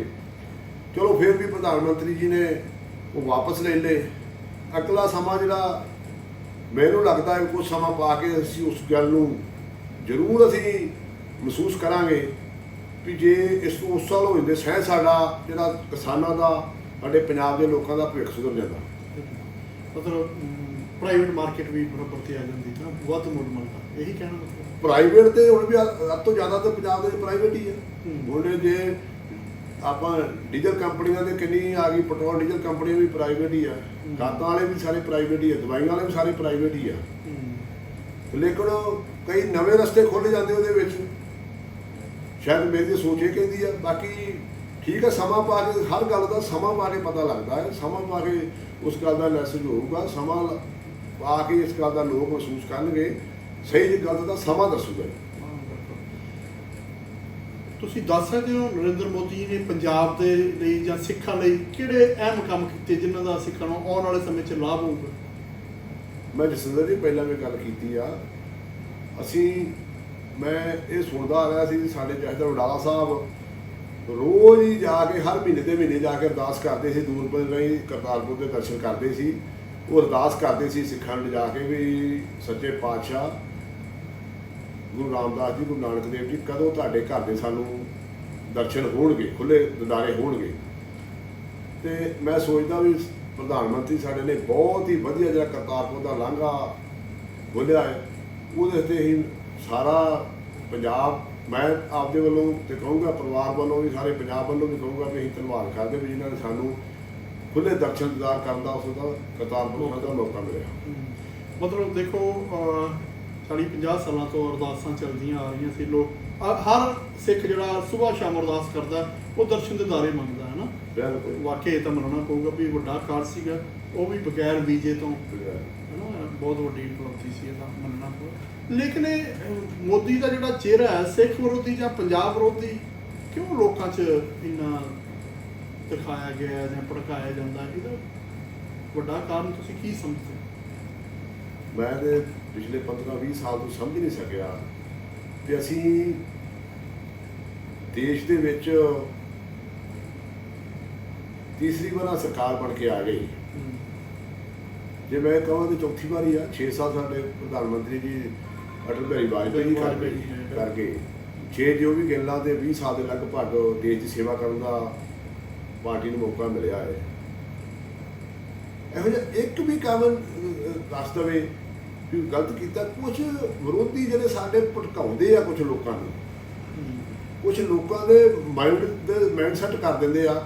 ਚਲੋ ਫਿਰ ਵੀ ਪ੍ਰਧਾਨ ਮੰਤਰੀ ਜੀ ਨੇ ਉਹ ਵਾਪਸ ਲੈ ਲਏ। ਅਗਲਾ ਸਮਾਂ ਜਿਹੜਾ ਮੈਨੂੰ ਲੱਗਦਾ ਹੈ ਕੁਝ ਸਮਾਂ ਪਾ ਕੇ ਅਸੀਂ ਉਸ ਗੱਲ ਨੂੰ ਜ਼ਰੂਰ ਅਸੀਂ ਮਹਿਸੂਸ ਕਰਾਂਗੇ ਵੀ ਜੇ ਇਸ ਤੋਂ ਉਸ ਸਾਲ ਹੋ ਜਾਂਦੇ, ਸਹਿ ਸਾਡਾ ਜਿਹੜਾ ਕਿਸਾਨਾਂ ਦਾ, ਸਾਡੇ ਪੰਜਾਬ ਦੇ ਲੋਕਾਂ ਦਾ ਭਵਿੱਖ ਸੁਧਰ ਜਾਂਦਾ। ਮਤਲਬ ਪ੍ਰਾਈਵੇਟ ਮਾਰਕੀਟ ਵੀ ਬਰਾਬਰ ਤੇ ਆ ਜਾਂਦੀ ਨਾ ਵੱਧ ਮੁੱਲ ਮਿਲਦਾ। ਇਹੀ ਕਹਿਣਾ ਮਤਲਬ। ਪ੍ਰਾਈਵੇਟ ਤੇ ਹੁਣ ਵੀ ਅੱਧ ਤੋਂ ਜ਼ਿਆਦਾ ਤਾਂ ਪੰਜਾਬ ਦੇ ਪ੍ਰਾਈਵੇਟ ਹੀ ਹੈ। ਹੂੰ। ਹੁਣ ਜੇ ਆਪਾਂ ਡੀਜ਼ਲ ਕੰਪਨੀਆਂ ਦੇ ਕਿੰਨੀ ਆ ਗਈ ਪੈਟਰੋਲ ਡੀਜ਼ਲ ਕੰਪਨੀਆਂ ਵੀ ਪ੍ਰਾਈਵੇਟ ਹੀ ਆ। ਹੂੰ। ਖਾਦਾਂ ਵਾਲੇ ਵੀ ਸਾਰੇ ਪ੍ਰਾਈਵੇਟ ਹੀ ਆ ਦਵਾਈਆਂ ਵਾਲੇ ਵੀ ਸਾਰੇ ਪ੍ਰਾਈਵੇਟ ਹੀ ਆ। ਲੇਕਿਨ ਕਈ ਨਵੇਂ ਰਸਤੇ ਖੋਲੇ ਜਾਂਦੇ ਉਹਦੇ ਵਿੱਚ। ਸ਼ਾਇਦ ਮੇਰੀ ਸੋਚ ਇਹ ਕਹਿੰਦੀ ਆ ਬਾਕੀ ਠੀਕ ਹੈ ਸਮਾਂ ਪਾ ਕੇ ਹਰ ਗੱਲ ਦਾ ਸਮਾਂ ਪਾ ਕੇ ਪਤਾ ਲੱਗਦਾ ਹੈ। ਸਮਾਂ ਪਾ ਕੇ ਉਸ ਗੱਲ ਦਾ ਮੈਸੇਜ ਹੋਊਗਾ ਸਮਾਂ ਪਾ ਕੇ ਇਸ ਗੱਲ ਦਾ ਲੋਕ ਮਹਿਸੂਸ ਕਰਨਗੇ ਸਹੀ ਜੀ ਗੱਲ ਦਾ ਸਮਾਂ ਦੱਸੂਗਾ। ਤੁਸੀਂ ਦੱਸ ਸਕਦੇ ਹੋ ਨਰਿੰਦਰ ਮੋਦੀ ਜੀ ਨੇ ਪੰਜਾਬ ਦੇ ਲਈ ਜਾਂ ਸਿੱਖਾਂ ਲਈ ਕਿਹੜੇ ਅਹਿਮ ਕੰਮ ਕੀਤੇ ਜਿਨ੍ਹਾਂ ਦਾ ਸਿੱਖਾਂ ਨੂੰ ਆਉਣ ਵਾਲੇ ਸਮੇਂ 'ਚ ਲਾਭ ਹੋਊਗਾ ਮੈਂ ਜਸਵਿੰਦਰ ਜੀ ਪਹਿਲਾਂ ਵੀ ਗੱਲ ਕੀਤੀ ਆ ਅਸੀਂ ਮੈਂ ਇਹ ਸੁਣਦਾ ਆ ਰਿਹਾ ਸੀ ਸਾਡੇ ਜਹਦਰ ਉਡਾਲਾ ਸਾਹਿਬ ਰੋਜ਼ ਹੀ ਜਾ ਕੇ, ਹਰ ਮਹੀਨੇ ਦੇ ਮਹੀਨੇ ਜਾ ਕੇ ਅਰਦਾਸ ਕਰਦੇ ਸੀ, ਦੂਰ ਰਹੀ, ਕਰਤਾਰਪੁਰ ਦੇ ਦਰਸ਼ਨ ਕਰਦੇ ਸੀ। ਉਹ ਅਰਦਾਸ ਕਰਦੇ ਸੀ ਸਿੱਖਾਂ ਨੂੰ ਜਾ ਕੇ ਵੀ ਸੱਚੇ ਪਾਤਸ਼ਾਹ, ਗੁਰੂ ਰਾਮਦਾਸ ਜੀ, ਗੁਰੂ ਨਾਨਕ ਦੇਵ ਜੀ, ਕਦੋਂ ਤੁਹਾਡੇ ਘਰ ਦੇ ਸਾਨੂੰ ਦਰਸ਼ਨ ਹੋਣਗੇ ਖੁੱਲੇ ਦਿਦਾਰੇ ਹੋਣਗੇ? ਤੇ ਮੈਂ ਸੋਚਦਾ ਵੀ ਪ੍ਰਧਾਨ ਮੰਤਰੀ ਸਾਡੇ ਨੇ ਬਹੁਤ ਹੀ ਵਧੀਆ ਜਿਹੜਾ ਕਰਤਾਰਪੁਰ ਦਾ ਲਾਂਘਾ ਖੋਲ੍ਹਿਆ ਹੈ। ਉਹਦੇ ਤੇ ਹੀ ਸਾਰਾ ਪੰਜਾਬ ਮੈਂ ਆਪਦੇ ਵੱਲੋਂ ਤੇ ਕਹੂੰਗਾ ਪਰਿਵਾਰ ਵੱਲੋਂ ਵੀ ਸਾਰੇ ਪੰਜਾਬ ਵੱਲੋਂ ਵੀ ਕਹੂੰਗਾ ਵੀ ਅਸੀਂ ਧੰਨਵਾਦ ਕਰਦੇ ਵੀ ਜਿਨ੍ਹਾਂ ਨੇ ਸਾਨੂੰ ਖੁੱਲੇ ਦਰਸ਼ਨ ਦਿਦਾਰ ਕਰਨ ਦਾ ਉਸ ਦਾ ਕਰਤਾਰਪੁਰ ਦਾ ਮੌਕਾ ਮਿਲਿਆ। ਮਤਲਬ ਦੇਖੋ 40 50 ਸਾਲਾਂ ਤੋਂ ਅਰਦਾਸਾਂ ਚੱਲਦੀਆਂ ਆ ਰਹੀਆਂ ਸੀ। ਲੋਕ ਹਰ ਸਿੱਖ ਜਿਹੜਾ ਸਵੇਰ ਸ਼ਾਮ ਅਰਦਾਸ ਕਰਦਾ ਉਹ ਦਰਸ਼ਨ ਦੇ ਦਾਰੇ ਮੰਗਦਾ ਹੈ ਨਾ ਬਿਲਕੁਲ। ਵਾਕਈ ਇਹ ਤਾਂ ਮੰਨਣਾ ਪਊਗਾ ਵੀ ਵੱਡਾ ਕਾਰ ਸੀਗਾ ਉਹ ਵੀ ਬਗੈਰ ਵੀਜ਼ੇ ਤੋਂ। ਬਹੁਤ ਵੱਡੀ ਉਪਲਬਧੀ ਸੀ ਇਹਦਾ ਮੰਨਣਾ ਪਊ ਲੇਕਿਨ ਇਹ ਮੋਦੀ ਦਾ ਜਿਹੜਾ ਚਿਹਰਾ ਹੈ ਸਿੱਖ ਵਿਰੋਧੀ ਜਾਂ ਪੰਜਾਬ ਵਿਰੋਧੀ ਕਿਉਂ ਲੋਕਾਂ 'ਚ ਇੰਨਾ ਦਿਖਾਇਆ ਗਿਆ ਹੈ ਜਾਂ ਭੜਕਾਇਆ ਜਾਂਦਾ ਹੈ? ਇਹਦਾ ਵੱਡਾ ਕਾਰਨ ਤੁਸੀਂ ਕੀ ਸਮਝਦੇ? ਮੈਂ ਤੇ ਪਿਛਲੇ 15 20 ਸਾਲ ਤੋਂ ਸਮਝ ਨਹੀਂ ਸਕਿਆ ਕਿ ਅਸੀਂ ਦੇਸ਼ ਦੇ ਵਿੱਚ ਤੀਸਰੀ ਵਾਰ ਸਰਕਾਰ ਬਣ ਕੇ ਆ ਗਈ ਜੇ ਮੈਂ ਕਹਾਂ ਤੇ ਚੌਥੀ ਵਾਰੀ ਆ 6 ਸਾਲ ਸਾਡੇ ਪ੍ਰਧਾਨ ਮੰਤਰੀ ਜੀ ਅਟਲ ਬਿਹਾਰੀ ਵਾਜਪੇਈ ਜੀ ਕਰ ਗਏ ਕਰ ਗਏ 6 ਜੋ ਵੀ ਗੱਲਾਂ ਦੇ 20 ਸਾਲ ਦੇ ਲਗਭਗ ਦੇਸ਼ ਦੀ ਸੇਵਾ ਕਰਨ ਦਾ ਪਾਰਟੀ ਨੂੰ ਮੌਕਾ ਮਿਲਿਆ ਹੈ। ਇਹੋ ਜਿਹਾ ਇੱਕ ਵੀ ਕੰਮ ਦਵੇ ਵੀ ਗਲਤ ਕੀਤਾ ਕੁਝ ਵਿਰੋਧੀ ਜਿਹੜੇ ਸਾਡੇ ਭਟਕਾਉਂਦੇ ਆ ਕੁਝ ਲੋਕਾਂ ਨੂੰ। ਕੁਝ ਲੋਕਾਂ ਦੇ ਮਾਈਂਡ ਦੇ ਮਾਈਂਡ ਸੈਟ ਕਰ ਦਿੰਦੇ ਆ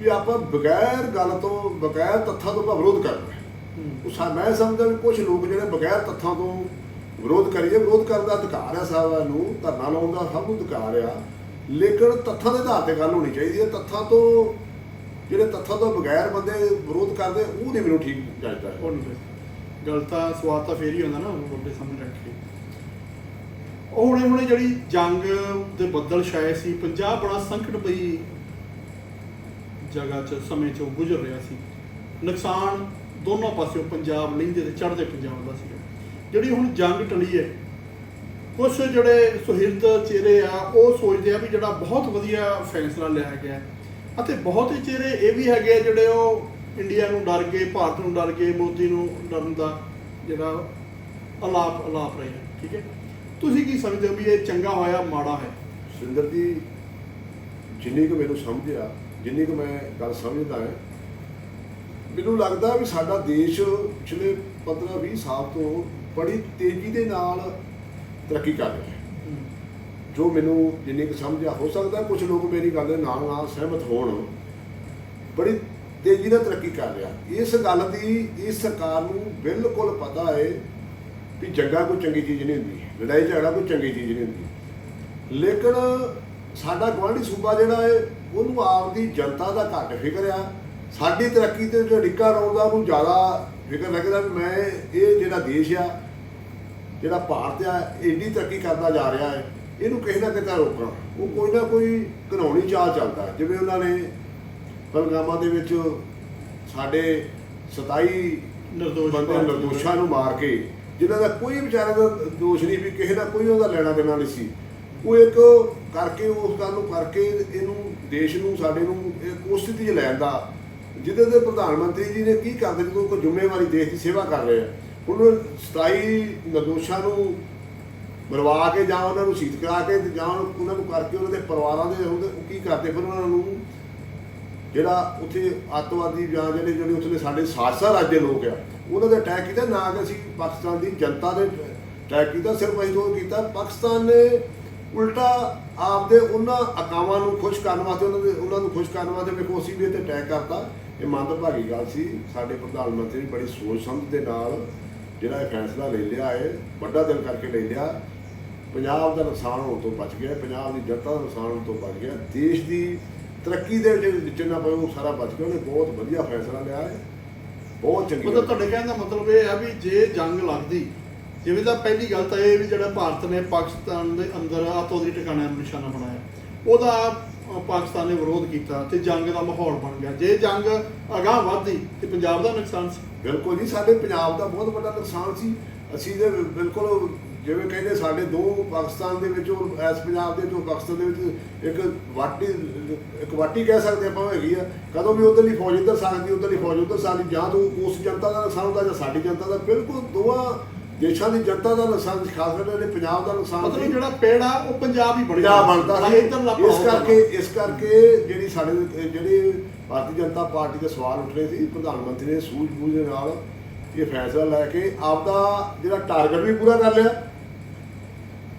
ਵੀ ਆਪਾਂ ਬਗੈਰ ਗੱਲ ਤੋਂ ਬਗੈਰ ਤੱਥਾਂ ਤੋਂ ਵਿਰੋਧ ਕਰਨਾ ਉਹ ਸਾ- ਮੈਂ ਸਮਝਦਾ ਵੀ ਕੁਝ ਲੋਕ ਜਿਹੜੇ ਬਗੈਰ ਤੱਥਾਂ ਤੋਂ ਵਿਰੋਧ ਕਰੀਏ ਵਿਰੋਧ ਕਰਨ ਦਾ ਅਧਿਕਾਰ ਆ ਸਾਹਿਬਾਂ ਨੂੰ ਧਰਨਾ ਲਾਉਣ ਦਾ ਸਭ ਨੂੰ ਅਧਿਕਾਰ ਆ। ਲੇਕਿਨ ਤੱਥਾਂ ਦੇ ਆਧਾਰ ਤੇ ਗੱਲ ਹੋਣੀ ਚਾਹੀਦੀ ਹੈ ਤੱਥਾਂ ਤੋਂ ਜਿਹੜੇ ਤੱਥਾਂ ਤੋਂ ਬਗੈਰ ਬੰਦੇ ਵਿਰੋਧ ਕਰਦੇ ਉਹ ਨਹੀਂ ਮੈਨੂੰ ਠੀਕ ਲੱਗਦਾ। ਉਹ ਨਹੀਂ। ਗੱਲ ਤਾਂ ਸਵਾਦ ਤਾਂ ਫੇਰ ਹੀ ਹੁੰਦਾ ਨਾ ਵੱਡੇ ਸਾਹਮਣੇ ਰੱਖ ਕੇ। ਉਹ ਹੁਣੇ ਹੁਣੇ ਜਿਹੜੀ ਜੰਗ ਦੇ ਬੱਦਲ ਛਾਏ ਸੀ ਪੰਜਾਬ ਬੜਾ ਸੰਕਟ ਪਈ ਜਗ੍ਹਾ 'ਚ ਸਮੇਂ 'ਚ ਗੁਜ਼ਰ ਰਿਹਾ ਸੀ। ਨੁਕਸਾਨ ਦੋਨੋਂ ਪਾਸਿਓਂ ਪੰਜਾਬ ਲਹਿੰਦੇ ਤੇ ਚੜ੍ਹਦੇ ਪੰਜਾਬ ਦਾ ਸੀਗਾ। ਜਿਹੜੀ ਹੁਣ ਜੰਗ ਟਲੀ ਹੈ ਕੁਝ ਜਿਹੜੇ ਸੁਹਿਰਦ ਚਿਹਰੇ ਆ, ਉਹ ਸੋਚਦੇ ਆ ਵੀ ਜਿਹੜਾ ਬਹੁਤ ਵਧੀਆ ਫੈਸਲਾ ਲਿਆ ਗਿਆ ਅਤੇ ਬਹੁਤ ਹੀ ਚਿਹਰੇ ਇਹ ਵੀ ਹੈਗੇ ਆ ਜਿਹੜੇ ਉਹ ਇੰਡੀਆ ਨੂੰ ਡਰ ਕੇ, ਭਾਰਤ ਨੂੰ ਡਰ ਕੇ, ਮੋਦੀ ਨੂੰ ਡਰਨ ਦਾ ਜਿਹੜਾ ਅਲਾਪ ਅਲਾਪ ਰਹੇ ਆ ਠੀਕ ਹੈ? ਤੁਸੀਂ ਕੀ ਸਮਝਦੇ ਹੋ ਵੀ ਇਹ ਚੰਗਾ ਹੋਇਆ, ਮਾੜਾ ਹੈ ਸੁਰਿੰਦਰ ਜੀ, ਜਿੰਨੀ ਕੁ ਮੈਨੂੰ ਸਮਝਿਆ ਜਿੰਨੀ ਕੁ ਮੈਂ ਗੱਲ ਸਮਝਦਾ ਹਾਂ ਮੈਨੂੰ ਲੱਗਦਾ ਵੀ ਸਾਡਾ ਦੇਸ਼ ਪਿਛਲੇ 15-20 ਸਾਲ ਤੋਂ ਬੜੀ ਤੇਜ਼ੀ ਦੇ ਨਾਲ ਤਰੱਕੀ ਕਰ ਰਿਹਾ ਹੈ। ਜੋ ਮੈਨੂੰ ਜਿੰਨੀ ਕੁ ਸਮਝ ਆ, ਹੋ ਸਕਦਾ ਕੁਝ ਲੋਕ ਮੇਰੀ ਗੱਲ ਦੇ ਨਾਲ ਨਾਲ ਸਹਿਮਤ ਹੋਣ, ਬੜੀ ਤੇਜ਼ੀ ਨਾਲ ਤਰੱਕੀ ਕਰ ਰਿਹਾ। ਇਸ ਗੱਲ ਦੀ ਇਸ ਸਰਕਾਰ ਨੂੰ ਬਿਲਕੁਲ ਪਤਾ ਹੈ ਵੀ ਜੰਗਾ ਕੋਈ ਚੰਗੀ ਚੀਜ਼ ਨਹੀਂ ਹੁੰਦੀ, ਲੜਾਈ ਝਗੜਾ ਕੋਈ ਚੰਗੀ ਚੀਜ਼ ਨਹੀਂ ਹੁੰਦੀ। ਲੇਕਿਨ ਸਾਡਾ ਗੁਆਂਢੀ ਸੂਬਾ ਜਿਹੜਾ ਹੈ, ਉਹਨੂੰ ਆਪਦੀ ਜਨਤਾ ਦਾ ਘੱਟ ਫਿਕਰ ਆ ਸਾਡੀ ਤਰੱਕੀ ਤੇ ਜੋ ਡਿੱਕਾ ਲਾਉਂਦਾ ਉਹਨੂੰ ਜ਼ਿਆਦਾ ਫਿਕਰ ਲੱਗਦਾ ਵੀ ਮੈਂ ਇਹ ਜਿਹੜਾ ਦੇਸ਼ ਆ ਜਿਹੜਾ ਭਾਰਤ ਆ ਏਡੀ ਤਰੱਕੀ ਕਰਦਾ ਜਾ ਰਿਹਾ ਹੈ ਇਹਨੂੰ ਕਿਸੇ ਨਾ ਕਿਤੇ ਰੋਕਣਾ ਉਹ ਕੋਈ ਨਾ ਕੋਈ ਘਨੌਣੀ ਚਾਲ ਚੱਲਦਾ। ਜਿਵੇਂ ਉਹਨਾਂ ਨੇ ਪਲਗਾਮਾ ਦੇ ਵਿੱਚ ਸਾਡੇ 27 ਨਿਰਦੋਸ਼ ਬੰਦੇ ਨਿਰਦੋਸ਼ਾਂ ਨੂੰ ਮਾਰ ਕੇ ਜਿਨ੍ਹਾਂ ਦਾ ਕੋਈ ਵਿਚਾਰੇ ਦਾ ਦੋਸ਼ ਨਹੀਂ ਵੀ ਕਿਸੇ ਦਾ ਕੋਈ ਉਹਦਾ ਲੈਣਾ ਦੇਣਾ ਨਹੀਂ ਸੀ ਉਹ ਇੱਕ ਕਰਕੇ ਉਸ ਗੱਲ ਨੂੰ ਕਰਕੇ ਇਹਨੂੰ ਦੇਸ਼ ਨੂੰ ਸਾਡੇ ਨੂੰ ਉਸ ਸਥਿਤੀ 'ਚ ਲੈਣ ਦਾ ਜਿਹਦੇ ਦੇ ਪ੍ਰਧਾਨ ਮੰਤਰੀ ਜੀ ਨੇ ਕੀ ਕਰਦੇ ਜਦੋਂ ਕੋਈ ਜ਼ਿੰਮੇਵਾਰੀ ਦੇਸ਼ ਦੀ ਸੇਵਾ ਕਰ ਰਹੇ ਆ। ਹੁਣ 27 ਨਿਰਦੋਸ਼ਾਂ ਨੂੰ ਮਰਵਾ ਕੇ ਜਾਂ ਉਹਨਾਂ ਨੂੰ ਸ਼ਹੀਦ ਕਰਾ ਕੇ ਜਾਂ ਉਹਨਾਂ ਨੂੰ ਕਰਕੇ ਉਹਨਾਂ ਦੇ ਪਰਿਵਾਰਾਂ ਦੇ ਉਹ ਕੀ ਕਰਦੇ? ਫਿਰ ਉਹਨਾਂ ਨੂੰ ਜਿਹੜਾ ਉੱਥੇ ਅੱਤਵਾਦੀ ਜਾਂ ਜਿਹੜੇ ਜਿਹੜੇ ਉੱਥੇ ਸਾਡੇ ਸਾਜ਼ਸਾ ਰਾਜ ਦੇ ਲੋਕ ਆ, ਉਹਨਾਂ ਦੇ ਅਟੈਕ ਕੀਤਾ, ਨਾ ਕਿ ਅਸੀਂ ਪਾਕਿਸਤਾਨ ਦੀ ਜਨਤਾ ਦੇ ਅਟੈਕ ਕੀਤਾ, ਸਿਰਫ ਅਸੀਂ ਉਹ ਕੀਤਾ। ਪਾਕਿਸਤਾਨ ਨੇ ਉਲਟਾ ਆਪਦੇ ਉਹਨਾਂ ਅਕਾਵਾਂ ਨੂੰ ਖੁਸ਼ ਕਰਨ ਵਾਸਤੇ, ਉਹਨਾਂ ਦੇ ਉਹਨਾਂ ਨੂੰ ਖੁਸ਼ ਕਰਨ ਵਾਸਤੇ ਵੇਖੋ, ਅਸੀਂ ਵੀ ਇੱਥੇ ਅਟੈਕ ਕਰਤਾ। ਇਹ ਮੰਦਭਾਗੀ ਗੱਲ ਸੀ। ਸਾਡੇ ਪ੍ਰਧਾਨ ਮੰਤਰੀ ਨੇ ਬੜੀ ਸੋਚ ਸਮਝ ਦੇ ਨਾਲ ਜਿਹੜਾ ਇਹ ਫੈਸਲਾ ਲੈ ਲਿਆ ਹੈ, ਵੱਡਾ ਦਿਲ ਕਰਕੇ ਲੈ ਲਿਆ। ਪੰਜਾਬ ਦਾ ਨੁਕਸਾਨ ਹੋਣ ਤੋਂ ਬਚ ਗਿਆ, ਪੰਜਾਬ ਦੀ ਜਨਤਾ ਦਾ ਨੁਕਸਾਨ ਹੋਣ ਤੋਂ ਬਚ ਗਿਆ। ਦੇਸ਼ ਦੀ ਤਰੱਕੀ ਦੇ ਵਿੱਚ ਨਾ ਪਏ ਉਹ ਸਾਰਾ ਬਚ ਗਿਆ। ਉਹਨੇ ਬਹੁਤ ਵਧੀਆ ਫੈਸਲਾ ਲਿਆ ਹੈ। ਬਹੁਤ ਚੰਗੀ ਮਤਲਬ ਤੁਹਾਡੇ ਕਹਿਣ ਦਾ ਮਤਲਬ ਇਹ ਹੈ ਵੀ ਜੇ ਜੰਗ ਲੱਗਦੀ, ਜਿਵੇਂ ਤਾਂ ਪਹਿਲੀ ਗੱਲ ਤਾਂ ਇਹ ਵੀ ਜਿਹੜਾ ਭਾਰਤ ਨੇ ਪਾਕਿਸਤਾਨ ਦੇ ਅੰਦਰ ਆਤਵਾਦੀ ਟਿਕਾਣਿਆਂ ਨੂੰ ਨਿਸ਼ਾਨਾ ਬਣਾਇਆ। ਉਹਦਾ ਪਾਕਿਸਤਾਨ ਨੇ ਵਿਰੋਧ ਕੀਤਾ ਤੇ ਜੰਗ ਦਾ ਮਾਹੌਲ ਬਣ ਗਿਆ। ਜੇ ਜੰਗ ਅਗਾਂਹ ਵਧਦੀ ਤੇ ਪੰਜਾਬ ਦਾ ਨੁਕਸਾਨ ਸੀ। ਬਿਲਕੁਲ ਜੀ, ਸਾਡੇ ਪੰਜਾਬ ਦਾ ਬਹੁਤ ਵੱਡਾ ਨੁਕਸਾਨ ਸੀ। ਅਸੀਂ ਦੇ ਬਿਲਕੁਲ ਜਿਵੇਂ ਕਹਿੰਦੇ ਸਾਡੇ ਦੋ ਪਾਕਿਸਤਾਨ ਦੇ ਵਿੱਚ ਔਰ ਐਸ ਪੰਜਾਬ ਦੇ ਜੋ ਪਾਕਿਸਤਾਨ ਦੇ ਵਿੱਚ ਇੱਕ ਵਾਟੀ ਇੱਕ ਵਾਟੀ ਕਹਿ ਸਕਦੇ ਆਪਾਂ ਹੈਗੀ ਆ। ਕਦੋਂ ਵੀ ਉਧਰਲੀ ਫੌਜ ਇੱਧਰ ਸਕਦੀ ਉਧਰਲੀ ਫੌਜ ਉਧਰ ਸਕਦੀ ਜਾਂ ਤਾਂ ਉਸ ਜਨਤਾ ਦਾ ਨੁਕਸਾਨ ਹੁੰਦਾ ਜਾਂ ਸਾਡੀ ਜਨਤਾ ਦਾ, ਬਿਲਕੁਲ ਦੋਵਾਂ ਦੇਸ਼ਾਂ ਦੀ ਜਨਤਾ ਦਾ ਨੁਕਸਾਨ ਖਾਸ ਕਰਕੇ ਜਿਹੜੇ ਪੰਜਾਬ ਦਾ ਨੁਕਸਾਨ ਮਤਲਬ ਜਿਹੜਾ ਪੇੜ ਆ ਉਹ ਪੰਜਾਬ ਹੀ ਬਣ ਪੰਜਾਬ ਬਣਦਾ ਸੀ। ਇਸ ਕਰਕੇ ਇਸ ਕਰਕੇ ਜਿਹੜੀ ਸਾਡੇ ਜਿਹੜੇ ਭਾਰਤੀ ਜਨਤਾ ਪਾਰਟੀ ਦੇ ਸਵਾਲ ਉੱਠ ਰਹੇ ਸੀ ਪ੍ਰਧਾਨ ਮੰਤਰੀ ਨੇ ਸੂਝ-ਬੂਝ ਦੇ ਨਾਲ ਇਹ ਫੈਸਲਾ ਲੈ ਕੇ ਆਪਦਾ ਜਿਹੜਾ ਟਾਰਗੇਟ ਵੀ ਪੂਰਾ ਕਰ ਲਿਆ।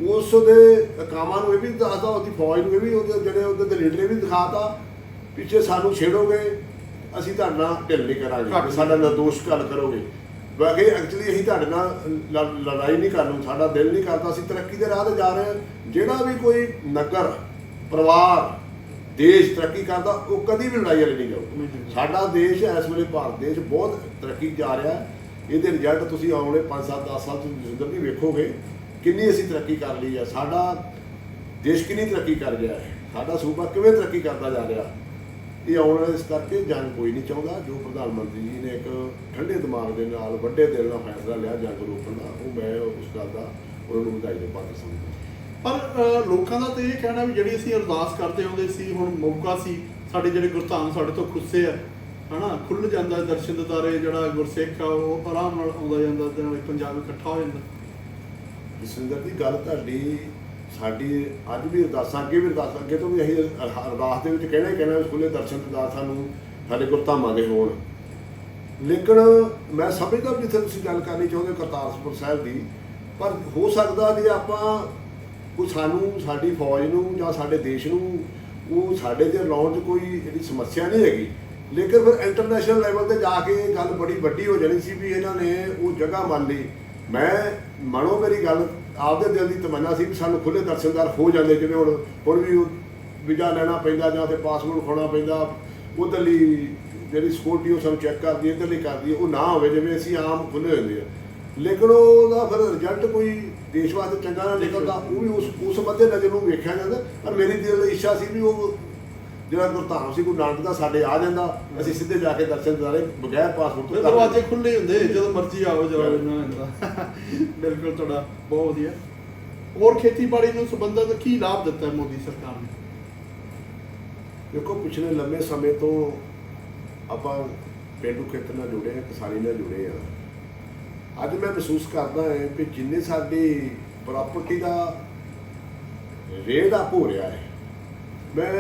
ਉਸ ਦੇ ਕਾਮਾਂ ਨੂੰ ਇਹ ਵੀ ਦੱਸਦਾ ਉਹਦੀ ਫੌਜ ਨੂੰ ਇਹ ਵੀ ਉਹਦੇ ਜਿਹੜੇ ਉਹਦੇ ਦੇ ਲੀਡਰ ਵੀ ਦਿਖਾਤਾ ਪਿੱਛੇ ਸਾਨੂੰ ਛੇੜੋਗੇ ਅਸੀਂ ਤੁਹਾਡੇ ਢਿੱਲ ਨਹੀਂ ਕਰਾਂਗੇ। ਸਾਡਾ ਨਿਰਦੋਸ਼ ਗੱਲ ਕਰੋਗੇ। ਬਾਕੀ ਐਕਚੁਅਲੀ ਅਸੀਂ ਤੁਹਾਡੇ ਨਾਲ ਲ- ਲੜਾਈ ਨਹੀਂ ਕਰਨੀ ਸਾਡਾ ਦਿਲ ਨਹੀਂ ਕਰਦਾ, ਅਸੀਂ ਤਰੱਕੀ ਦੇ ਰਾਹ ਤੇ ਜਾ ਰਹੇ ਹਾਂ। ਜਿਹੜਾ ਵੀ ਕੋਈ ਨਗਰ, ਪਰਿਵਾਰ, ਦੇਸ਼ ਤਰੱਕੀ ਕਰਦਾ, ਉਹ ਕਦੀ ਵੀ ਲੜਾਈ ਵਾਲੀ ਨਹੀਂ ਜਾਊ। ਸਾਡਾ ਦੇਸ਼ ਇਸ ਵੇਲੇ ਭਾਰਤ ਦੇਸ਼ ਬਹੁਤ ਤਰੱਕੀ ਜਾ ਰਿਹਾ ਹੈ। ਇਹਦੇ ਰਿਜ਼ਲਟ ਤੁਸੀਂ ਆਉਣੇ 5 7 10 ਸਾਲ ਤੁਸੀਂ ਜਿੰਦਰ ਵੀ ਵੇਖੋਗੇ ਕਿੰਨੀ ਅਸੀਂ ਤਰੱਕੀ ਕਰ ਲਈ ਹੈ। ਸਾਡਾ ਦੇਸ਼ ਕਿੰਨੀ ਤਰੱਕੀ ਕਰ ਗਿਆ ਹੈ। ਸਾਡਾ ਸੂਬਾ ਕਿਵੇਂ ਤਰੱਕੀ ਕਰਦਾ ਜਾ ਰਿਹਾ। ਇਹ ਆਉਣ ਵਾਲੇ ਇਸ ਕਰਕੇ ਜੰਗ ਕੋਈ ਨਹੀਂ ਚਾਹੁੰਦਾ। ਜੋ ਪ੍ਰਧਾਨ ਮੰਤਰੀ ਜੀ ਨੇ ਇੱਕ ਠੰਡੇ ਦਿਮਾਗ ਦੇ ਨਾਲ ਵੱਡੇ ਦਿਲ ਨਾਲ ਫੈਸਲਾ ਲਿਆ ਜੰਗ ਰੋਕਣ ਦਾ ਉਹ ਮੈਂ ਉਸ ਗੱਲ ਦਾ ਉਹਨਾਂ ਨੂੰ ਵਧਾਈ ਦੇ ਪਾਤਰ ਸਮਝਦਾ। ਪਰ ਲੋਕਾਂ ਦਾ ਤਾਂ ਇਹ ਕਹਿਣਾ ਵੀ ਜਿਹੜੀ ਅਸੀਂ ਅਰਦਾਸ ਕਰਦੇ ਆਉਂਦੇ ਸੀ ਹੁਣ ਮੌਕਾ ਸੀ ਸਾਡੇ ਜਿਹੜੇ ਗੁਰਧਾਮ ਸਾਡੇ ਤੋਂ ਖੁੱਸੇ ਆ ਹਨਾ? ਖੁੱਲ ਜਾਂਦਾ ਦਰਸ਼ਨ ਦਿਦਾਰੇ ਜਿਹੜਾ ਗੁਰਸਿੱਖ ਆ ਉਹ ਆਰਾਮ ਨਾਲ ਆਉਂਦਾ ਜਾਂਦਾ ਤੇ ਨਾਲ ਪੰਜਾਬ ਇਕੱਠਾ ਹੋ ਜਾਂਦਾ। ਜਸਵਿੰਦਰ ਦੀ ਗੱਲ ਤੁਹਾਡੀ ਸਾਡੀ ਅੱਜ ਵੀ ਅਰਦਾਸਾਂ, ਅੱਗੇ ਵੀ ਅਰਦਾਸਾਂ, ਅੱਗੇ ਤੋਂ ਵੀ ਅਸੀਂ ਅਰਦਾਸ ਦੇ ਵਿੱਚ ਕਹਿਣਾ ਹੀ ਕਹਿਣਾ ਵੀ ਦਰਸ਼ਨ ਦਿਦਾਰ ਸਾਨੂੰ ਸਾਡੇ ਗੁਰਧਾਮਾਂ ਦੇ ਹੋਣ। ਲੇਕਿਨ ਮੈਂ ਸਮਝਦਾ ਜਿੱਥੇ ਤੁਸੀਂ ਗੱਲ ਕਰਨੀ ਚਾਹੁੰਦੇ ਹੋ ਕਰਤਾਰਪੁਰ ਸਾਹਿਬ ਦੀ, ਪਰ ਹੋ ਸਕਦਾ ਜੇ ਆਪਾਂ ਕੋਈ ਸਾਨੂੰ, ਸਾਡੀ ਫੌਜ ਨੂੰ ਜਾਂ ਸਾਡੇ ਦੇਸ਼ ਨੂੰ ਉਹ ਸਾਡੇ ਤੇ ਲਾਉਣ 'ਚ ਕੋਈ ਜਿਹੜੀ ਸਮੱਸਿਆ ਨਹੀਂ ਹੈਗੀ। ਲੇਕਿਨ ਫਿਰ ਇੰਟਰਨੈਸ਼ਨਲ ਲੈਵਲ ਤੇ ਜਾ ਕੇ ਗੱਲ ਬੜੀ ਵੱਡੀ ਹੋ ਜਾਣੀ ਸੀ ਵੀ ਇਹਨਾਂ ਨੇ ਉਹ ਜਗ੍ਹਾ ਮੰਨ ਲਈ। ਮੈਂ ਮਨੋ ਮੇਰੀ ਗੱਲ ਆਪਦੇ ਦਿਲ ਦੀ ਤਮੰਨਾ ਸੀ ਵੀ ਸਾਨੂੰ ਖੁੱਲੇ ਦਰਸ਼ਨਦਾਰ ਹੋ ਜਾਂਦੇ, ਜਿਵੇਂ ਹੁਣ ਹੁਣ ਵੀ ਵੀਜ਼ਾ ਲੈਣਾ ਪੈਂਦਾ ਜਾਂ ਤੇ ਪਾਸਪੋਰਟ ਖੋਣਾ ਪੈਂਦਾ, ਉਧਰਲੀ ਜਿਹੜੀ ਸਿਕਿਉਰਿਟੀ ਉਹ ਸਾਨੂੰ ਚੈੱਕ ਕਰਦੀ ਹੈ ਇੱਧਰਲੀ ਕਰਦੀ ਹੈ ਉਹ ਨਾ ਹੋਵੇ, ਜਿਵੇਂ ਅਸੀਂ ਆਮ ਖੁੱਲੇ ਹੁੰਦੇ ਆ। ਲੇਕਿਨ ਉਹਦਾ ਫਿਰ ਰਿਜ਼ਲਟ ਕੋਈ ਦੇਸ਼ ਵਾਸਤੇ ਚੰਗਾ ਨਾ ਨਿਕਲਦਾ, ਉਹ ਵੀ ਉਸ ਉਸ ਮੱਦੇ ਨਜ਼ਰ ਨੂੰ ਵੇਖਿਆ ਜਾਂਦਾ, ਪਰ ਮੇਰੀ ਦਿਲ ਦੀ ਇੱਛਾ ਸੀ ਵੀ ਉਹ ਜਿਹੜਾ ਗੁਰਧਾਮ ਸੀ ਕੋਈ ਨਾਨਕ ਦਾ ਸਾਡੇ ਆ ਜਾਂਦਾ ਅਸੀਂ ਸਿੱਧੇ ਜਾ ਕੇ ਦਰਸ਼ਨ ਦਿਦਾਰੇ ਬਗੈਰ ਪਾਸਪੋਰਟ ਤੋਂ ਦਰਵਾਜ਼ੇ। ਖੁੱਲੇ ਹੁੰਦੇ ਜਦੋਂ ਮਰਜ਼ੀ ਆਓ ਜਾਓ ਇਹਨਾਂ ਦਾ। ਬਿਲਕੁਲ ਤੁਹਾਡਾ ਬਹੁਤ ਵਧੀਆ। ਹੋਰ ਖੇਤੀਬਾੜੀ ਨੂੰ ਸੰਬੰਧਿਤ ਕੀ ਲਾਭ ਦਿੱਤਾ ਹੈ ਮੋਦੀ ਸਰਕਾਰ ਨੇ? ਦੇਖੋ ਪਿਛਲੇ ਲੰਮੇ ਸਮੇਂ ਤੋਂ ਆਪਾਂ ਪੇਂਡੂ ਖੇਤਰ ਨਾਲ ਜੁੜੇ ਹਾਂ ਕਿਸਾਨੀ ਨਾਲ ਜੁੜੇ ਹਾਂ। ਅੱਜ ਮੈਂ ਮਹਿਸੂਸ ਕਰਦਾ ਹਾਂ ਕਿ ਜਿੰਨੇ ਸਾਡੀ ਪ੍ਰਾਪਰਟੀ ਦਾ ਰੇਟ ਅਪ ਹੋ ਰਿਹਾ ਹੈ ਮੈਂ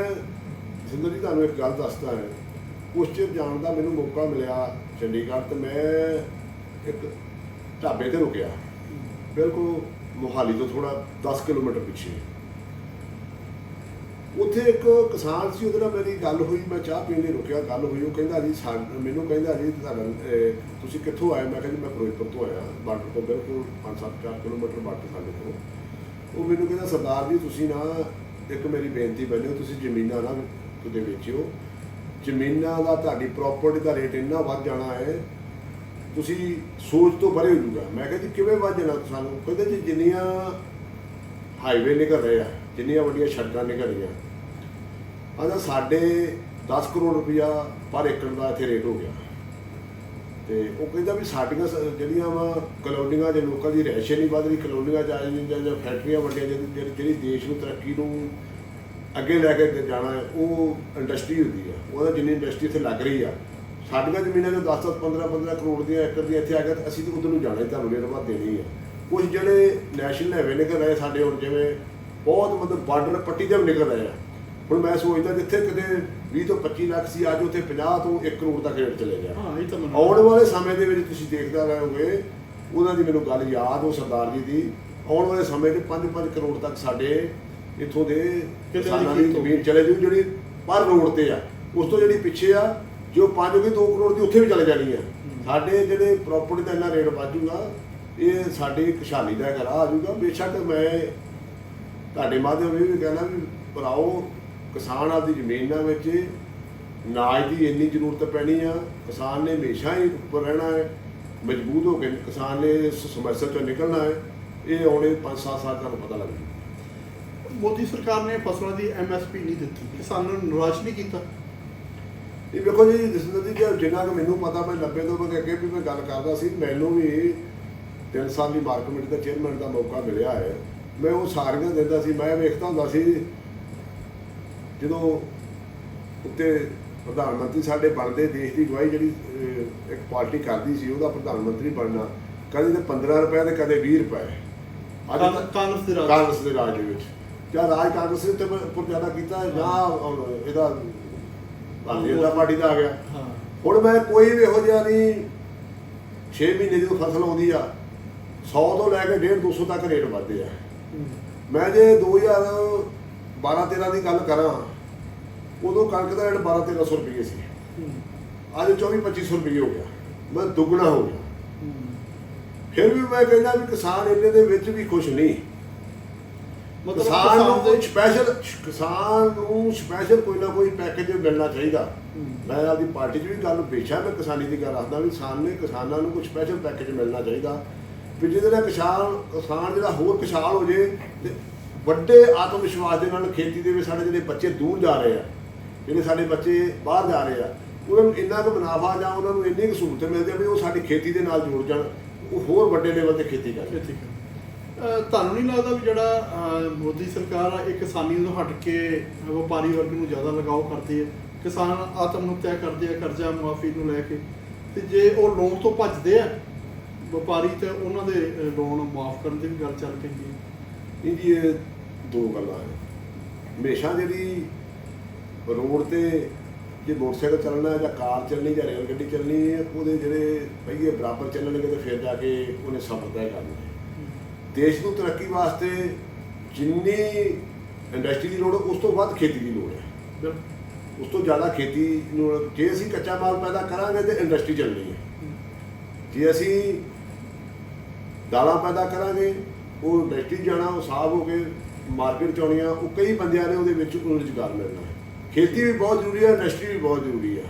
ਜ਼ਿੰਦਗੀ ਤੁਹਾਨੂੰ ਇੱਕ ਗੱਲ ਦੱਸਦਾ ਹੈ। ਉਸ ਚ ਜਾਣ ਦਾ ਮੈਨੂੰ ਮੌਕਾ ਮਿਲਿਆ ਚੰਡੀਗੜ੍ਹ ਤੇ ਮੈਂ ਇੱਕ ਢਾਬੇ ਤੇ ਰੁਕਿਆ। ਬਿਲਕੁਲ ਮੋਹਾਲੀ ਤੋਂ ਥੋੜਾ 10 ਕਿਲੋਮੀਟਰ ਪਿੱਛੇ। ਉੱਥੇ ਇੱਕ ਕਿਸਾਨ ਸੀ, ਉਹਦੇ ਨਾਲ ਮੇਰੀ ਗੱਲ ਹੋਈ, ਮੈਂ ਚਾਹ ਪੀਣ ਲਈ ਰੁਕਿਆ, ਗੱਲ ਹੋਈ, ਉਹ ਕਹਿੰਦਾ ਜੀ ਸਾ- ਮੈਨੂੰ ਕਹਿੰਦਾ ਜੀ ਤੁਹਾਡਾ ਤੁਸੀਂ ਕਿੱਥੋਂ ਆਏ? ਮੈਂ ਕਿਹਾ ਮੈਂ ਫਿਰੋਜ਼ਪੁਰ ਤੋਂ ਆਇਆ, ਬਾਰਡਰ ਤੋਂ ਬਿਲਕੁਲ 5-7 ਕਿਲੋਮੀਟਰ ਬਾਰਡਰ ਸਾਡੇ ਤੋਂ ਉਹ ਮੈਨੂੰ ਕਹਿੰਦਾ, ਸਰਦਾਰ ਜੀ ਤੁਸੀਂ ਨਾ ਇੱਕ ਮੇਰੀ ਬੇਨਤੀ ਬੰਨਿਓ, ਤੁਸੀਂ ਜ਼ਮੀਨਾਂ ਨਾ ਕਿਤੇ ਵੇਚਿਓ ਜ਼ਮੀਨਾਂ ਦਾ ਤੁਹਾਡੀ ਪ੍ਰਾਪਰਟੀ ਦਾ ਰੇਟ ਇੰਨਾ ਵੱਧ ਜਾਣਾ ਹੈ। ਤੁਸੀਂ ਸੋਚ ਤੋਂ ਪਰੇ ਹੋ ਜਾਊਗਾ। ਮੈਂ ਕਿਹਾ ਜੀ, ਕਿਵੇਂ ਵੱਧ ਜਾਣਾ ਸਾਨੂੰ? ਕਹਿੰਦੇ ਜੀ ਜਿੰਨੀਆਂ ਹਾਈਵੇ ਨਿਕਲ ਰਹੇ ਆ, ਜਿੰਨੀਆਂ ਵੱਡੀਆਂ ਸੜਕਾਂ ਨਿਕਲ ਰਹੀਆਂ। ਆਦਾ ਸਾਡੇ 10 ਕਰੋੜ ਰੁਪਇਆ ਪਰ ਏਕੜ ਦਾ ਇੱਥੇ ਰੇਟ ਹੋ ਗਿਆ। ਤੇ ਉਹ ਕਹਿੰਦਾ ਵੀ ਸਾਡੀਆਂ ਸ- ਜਿਹੜੀਆਂ ਵਾ ਕਲੋਨੀਆਂ ਦੇ ਲੋਕਾਂ ਦੀ ਰਹਿਸ਼ ਨਹੀਂ ਵੱਧ ਰਹੀ, ਕਲੋਨੀਆਂ ਚ ਆ ਜਾਂਦੀਆਂ ਜਾਂ ਫੈਕਟਰੀਆਂ ਵੱਡੀਆਂ, ਜਿਹੜੀ ਜਿਹੜੀ- ਜਿਹੜੀ ਦੇਸ਼ ਨੂੰ ਤਰੱਕੀ ਨੂੰ ਅੱਗੇ ਲੈ ਕੇ ਜਾਣਾ ਹੈ ਉਹ ਇੰਡਸਟਰੀ ਹੁੰਦੀ ਆ ਉਹਦਾ ਜਿੰਨੀ ਇੰਡਸਟਰੀ ਇੱਥੇ ਲੱਗ ਰਹੀ ਆ ਸਾਡੀਆਂ ਜ਼ਮੀਨਾਂ ਜੋ 10 10 15 15 ਕਰੋੜ ਦੀਆਂ ਏਕੜ ਦੀਆਂ ਇੱਥੇ ਆ ਗਿਆ ਤਾਂ ਅਸੀਂ ਤਾਂ ਉਧਰ ਨੂੰ ਜਾਣਾ ਹੀ ਤੁਹਾਨੂੰ ਰੇਟ ਵੱਧ ਦੇਣੀ ਆ ਕੁਝ ਜਿਹੜੇ ਨੈਸ਼ਨਲ ਹਾਈਵੇ ਨਿਕਲ ਰਹੇ ਸਾਡੇ ਹੁਣ ਜਿਵੇਂ ਬਹੁਤ ਮਤਲਬ ਬਾਰਡਰ ਪੱਟੀ ਦੇ ਵੀ ਨਿਕਲ ਰਹੇ ਆ। ਹੁਣ ਮੈਂ ਸੋਚਦਾ ਜਿੱਥੇ ਕਿਤੇ 20 ਤੋਂ 25 ਲੱਖ ਸੀ ਅੱਜ ਉੱਥੇ 50 ਤੋਂ 1 ਕਰੋੜ ਤੱਕ ਰੇਟ ਚਲੇ ਗਿਆ। ਹਾਂ ਇਹ ਤਾਂ ਮੈਨੂੰ ਆਉਣ ਵਾਲੇ ਸਮੇਂ ਦੇ ਵਿੱਚ ਤੁਸੀਂ ਦੇਖਦਾ ਰਹੋਗੇ ਉਹਨਾਂ ਦੀ ਮੈਨੂੰ ਗੱਲ ਯਾਦ ਉਹ ਸਰਦਾਰ ਜੀ ਦੀ। ਆਉਣ ਵਾਲੇ ਸਮੇਂ 'ਚ 5-5 ਕਰੋੜ ਤੱਕ ਸਾਡੇ ਇੱਥੋਂ ਦੇ ਕਿਸਾਨਾਂ ਦੀ ਜ਼ਮੀਨ ਚਲੇ ਜੂ ਜਿਹੜੀ ਪਰ ਰੋਡ ਤੇ ਆ। ਉਸ ਤੋਂ ਜਿਹੜੀ ਪਿੱਛੇ ਆ ਜੋ 5 ਹੋ ਗਈ 2 ਕਰੋੜ ਦੀ ਉੱਥੇ ਵੀ ਚਲੇ ਜਾਣੀ ਆ। ਸਾਡੇ ਜਿਹੜੇ ਪ੍ਰਾਪਰਟੀ ਦਾ ਇੰਨਾ ਰੇਟ ਵਾਜੂਗਾ ਇਹ ਸਾਡੀ ਖੁਸ਼ਹਾਲੀ ਦਾ ਘਰ ਆ ਜਾਊਗਾ। ਬੇਸ਼ੱਕ ਮੈਂ ਤੁਹਾਡੇ ਮਾਧਿਅਮ ਇਹ ਵੀ ਕਹਿਣਾ ਵੀ ਭਰਾਓ ਕਿਸਾਨ ਆਪਦੀ ਜ਼ਮੀਨਾਂ ਵਿੱਚ। ਨਾਜ ਦੀ ਇੰਨੀ ਜ਼ਰੂਰਤ ਪੈਣੀ ਆ। ਕਿਸਾਨ ਨੇ ਹਮੇਸ਼ਾ ਹੀ ਉੱਪਰ ਰਹਿਣਾ ਹੈ। ਮਜ਼ਬੂਤ ਹੋ ਕੇ ਕਿਸਾਨ ਨੇ ਇਸ ਸਮੱਸਿਆ ਚੋਂ ਨਿਕਲਣਾ ਹੈ। ਇਹ ਆਉਣੇ 5-7 ਸਾਲ ਤੁਹਾਨੂੰ ਪਤਾ ਲੱਗ। ਜੂ ਮੋਦੀ ਸਰਕਾਰ ਨੇ ਫਸਲਾਂ ਦੀ ਐਮਐਸਪੀ ਨਹੀਂ ਦਿੱਤੀ ਕਿਸਾਨਾਂ ਨੂੰ ਨਿਰਾਸ਼ ਨਹੀਂ ਕੀਤਾ। ਇਹ ਵੇਖੋ ਜੀ ਜਿਸਨ ਦੀ ਜਿੰਨਾ ਕਿ ਮੈਨੂੰ ਪਤਾ ਮੈਂ 90 ਤੋਂ ਮੈਂ ਅੱਗੇ ਵੀ ਮੈਂ ਗੱਲ ਕਰਦਾ ਸੀ ਮੈਨੂੰ ਵੀ 3 ਸਾਲ ਦੀ ਮਾਰਕ ਕਮੇਟੀ ਦਾ ਚੇਅਰਮੈਨ ਦਾ ਮੌਕਾ ਮਿਲਿਆ ਹੈ। ਮੈਂ ਉਹ ਸਾਰੀਆਂ ਦਿੰਦਾ ਸੀ ਮੈਂ ਵੇਖਦਾ ਹੁੰਦਾ ਸੀ ਜਦੋਂ ਉੱਤੇ ਪ੍ਰਧਾਨ ਮੰਤਰੀ ਸਾਡੇ ਬਣਦੇ ਦੇਸ਼ ਦੀ ਗਵਾਹੀ ਜਿਹੜੀ ਇੱਕ ਪਾਰਟੀ ਕਰਦੀ ਸੀ ਉਹਦਾ ਪ੍ਰਧਾਨ ਮੰਤਰੀ ਬਣਨਾ ਕਦੇ ਤੇ 15 ਰੁਪਏ ਤੇ ਕਦੇ 20 ਰੁਪਏ। ਅੱਜ ਕਾਂ- ਤੱਕ- ਕਾਂਗਰਸ ਦੇ ਰਾਜ ਕਾਂਗਰਸ ਦੇ ਰਾਜ ਦੇ ਵਿੱਚ। ਜਾਂ ਰਾਜ ਕਾਂਗਰਸ ਨੇ ਤੇ ਉੱਪਰ ਜ਼ਿਆਦਾ ਕੀਤਾ ਜਾਂ ਇਹਦਾ ਭਾਰਤੀ ਜਨਤਾ ਪਾਰਟੀ ਦਾ ਆ ਗਿਆ? ਹੁਣ ਮੈਂ ਕੋਈ ਵੀ ਇਹੋ ਜਿਹਾ ਨਹੀਂ 6 ਮਹੀਨੇ ਦੀ ਫਸਲ ਆਉਂਦੀ ਆ 100 ਤੋਂ ਲੈ ਕੇ 1.5 200 ਤੱਕ ਰੇਟ ਵੱਧਦੇ ਆ। ਮੈਂ ਜੇ 2012 13 ਦੀ ਗੱਲ ਕਰਾਂ ਉਦੋਂ ਕਣਕ ਦਾ ਰੇਟ 12 1300 ਰੁਪਏ ਸੀ। ਅੱਜ 24 2500 ਰੁਪਏ ਹੋ ਗਿਆ। ਮੈਂ ਦੁੱਗਣਾ ਹੋ ਗਿਆ। ਫਿਰ ਵੀ ਮੈਂ ਕਹਿੰਦਾ ਵੀ ਕਿਸਾਨ ਇੰਨੇ ਦੇ ਵਿੱਚ ਵੀ ਖੁਸ਼ ਨਹੀਂ। ਮਤਲਬ ਕਿਸਾਨ ਨੂੰ ਕਿਸਾਨ ਕੋਈ ਸਪੈਸ਼ਲ ਕਿਸਾਨ ਨੂੰ ਸਪੈਸ਼ਲ ਕੋਈ ਨਾ ਕੋਈ ਪੈਕੇਜ ਮਿਲਣਾ ਚਾਹੀਦਾ। ਮੈਂ ਆਪਦੀ ਪਾਰਟੀ 'ਚ ਵੀ ਗੱਲ ਬੇਸ਼ੱਕ ਮੈਂ ਕਿਸਾਨੀ ਦੀ ਗੱਲ ਰੱਖਦਾ ਵੀ ਸਾਹਮਣੇ ਕਿਸਾਨਾਂ ਨੂੰ ਕੋਈ ਸਪੈਸ਼ਲ ਪੈਕੇਜ ਮਿਲਣਾ ਚਾਹੀਦਾ। ਵੀ ਜਿਹਦੇ ਨਾਲ ਕਿਸਾਨ ਕਿਸਾਨ ਜਿਹੜਾ ਹੋਰ ਖੁਸ਼ਹਾਲ ਹੋ ਜੇ ਤੇ ਵੱਡੇ ਆਤਮ ਵਿਸ਼ਵਾਸ ਦੇ ਨਾਲ ਖੇਤੀ ਦੇ ਵਿੱਚ ਸਾਡੇ ਜਿਹੜੇ ਬੱਚੇ ਦੂਰ ਜਾ ਰਹੇ ਆ ਜਿਹੜੇ ਸਾਡੇ ਬੱਚੇ ਬਾਹਰ ਜਾ ਰਹੇ ਆ ਉਹਨਾਂ ਨੂੰ ਇੰਨਾ ਕੁ ਮੁਨਾਫਾ ਜਾਂ ਉਹਨਾਂ ਨੂੰ ਇੰਨੀ ਕੁ ਸਹੂਲਤ ਮਿਲਦੀ ਆ ਵੀ ਉਹ ਸਾਡੀ ਖੇਤੀ ਦੇ ਨਾਲ ਜੁੜ ਜਾਣ ਉਹ ਹੋਰ ਵੱਡੇ ਲੈਵਲ ਤੇ ਖੇਤੀ ਕਰਨ ਖੇਤੀ ਕਰ। ਅਹ ਤੁਹਾਨੂੰ ਨਹੀਂ ਲੱਗਦਾ ਵੀ ਜਿਹੜਾ ਮੋਦੀ ਸਰਕਾਰ ਆ, ਇਹ ਕਿਸਾਨੀ ਨੂੰ ਹਟ ਕੇ ਵਪਾਰੀ ਵਰਗ ਨੂੰ ਜ਼ਿਆਦਾ ਲਗਾਓ ਕਰਦੀ ਹੈ? ਕਿਸਾਨ ਆਤਮ ਹੱਤਿਆ ਕਰਦੇ ਆ, ਕਰਜ਼ਾ ਮੁਆਫੀ ਨੂੰ ਲੈ ਕੇ। ਤੇ ਜੇ ਉਹ ਲੋਨ ਤੋਂ ਭੱਜਦੇ ਆ, ਵਪਾਰੀ ਤੇ ਉਹਨਾਂ ਦੇ ਲੋਨ ਮਾਫ ਕਰਨ ਦੀ ਵੀ ਗੱਲ ਚੱਲ ਪਈ ਹੈ। ਨਹੀਂ ਜੀ, ਇਹ ਦੋ ਗੱਲਾਂ ਹੈ ਹਮੇਸ਼ਾ ਜਿਹੜੀ ਰੋਡ ਤੇ ਜੇ ਮੋਟਰਸਾਈਕਲ ਚੱਲਣਾ ਜਾਂ ਕਾਰ ਚੱਲਣੀ ਜਾਂ ਰੇਲ ਗੱਡੀ ਚੱਲਣੀ, ਉਹਦੇ ਜਿਹੜੇ ਪਹੀਏ ਬਰਾਬਰ ਚੱਲਣਗੇ ਤੇ ਫਿਰ ਜਾ ਕੇ ਉਹਨੇ ਸਫ਼ਰ ਤੈਅ ਕਰਨਾ। ਦੇਸ਼ ਨੂੰ ਤਰੱਕੀ ਵਾਸਤੇ ਜਿੰਨੀ ਇੰਡਸਟਰੀ ਦੀ ਲੋੜ ਉਸ ਤੋਂ ਵੱਧ ਖੇਤੀ ਦੀ ਲੋੜ ਹੈ। ਉਸ ਤੋਂ ਜ਼ਿਆਦਾ ਖੇਤੀ ਨੂੰ ਜੇ ਅਸੀਂ ਕੱਚਾ ਮਾਲ ਪੈਦਾ ਕਰਾਂਗੇ ਤੇ ਇੰਡਸਟਰੀ ਚੱਲਣੀ ਹੈ ਜੇ ਅਸੀਂ ਦਾਲਾਂ ਪੈਦਾ ਕਰਾਂਗੇ ਉਹ ਇੰਡਸਟਰੀ ਜਾਣਾ ਉਹ ਸਾਫ਼ ਹੋ ਕੇ ਮਾਰਕੀਟ ਚ ਆਉਣੀਆਂ ਉਹ ਕਈ ਬੰਦਿਆਂ ਨੇ ਉਹਦੇ ਵਿੱਚ ਰੁਜ਼ਗਾਰ ਮਿਲਣਾ ਖੇਤੀ ਵੀ ਬਹੁਤ ਜ਼ਰੂਰੀ ਹੈ ਇੰਡਸਟਰੀ ਵੀ ਬਹੁਤ ਜ਼ਰੂਰੀ ਹੈ।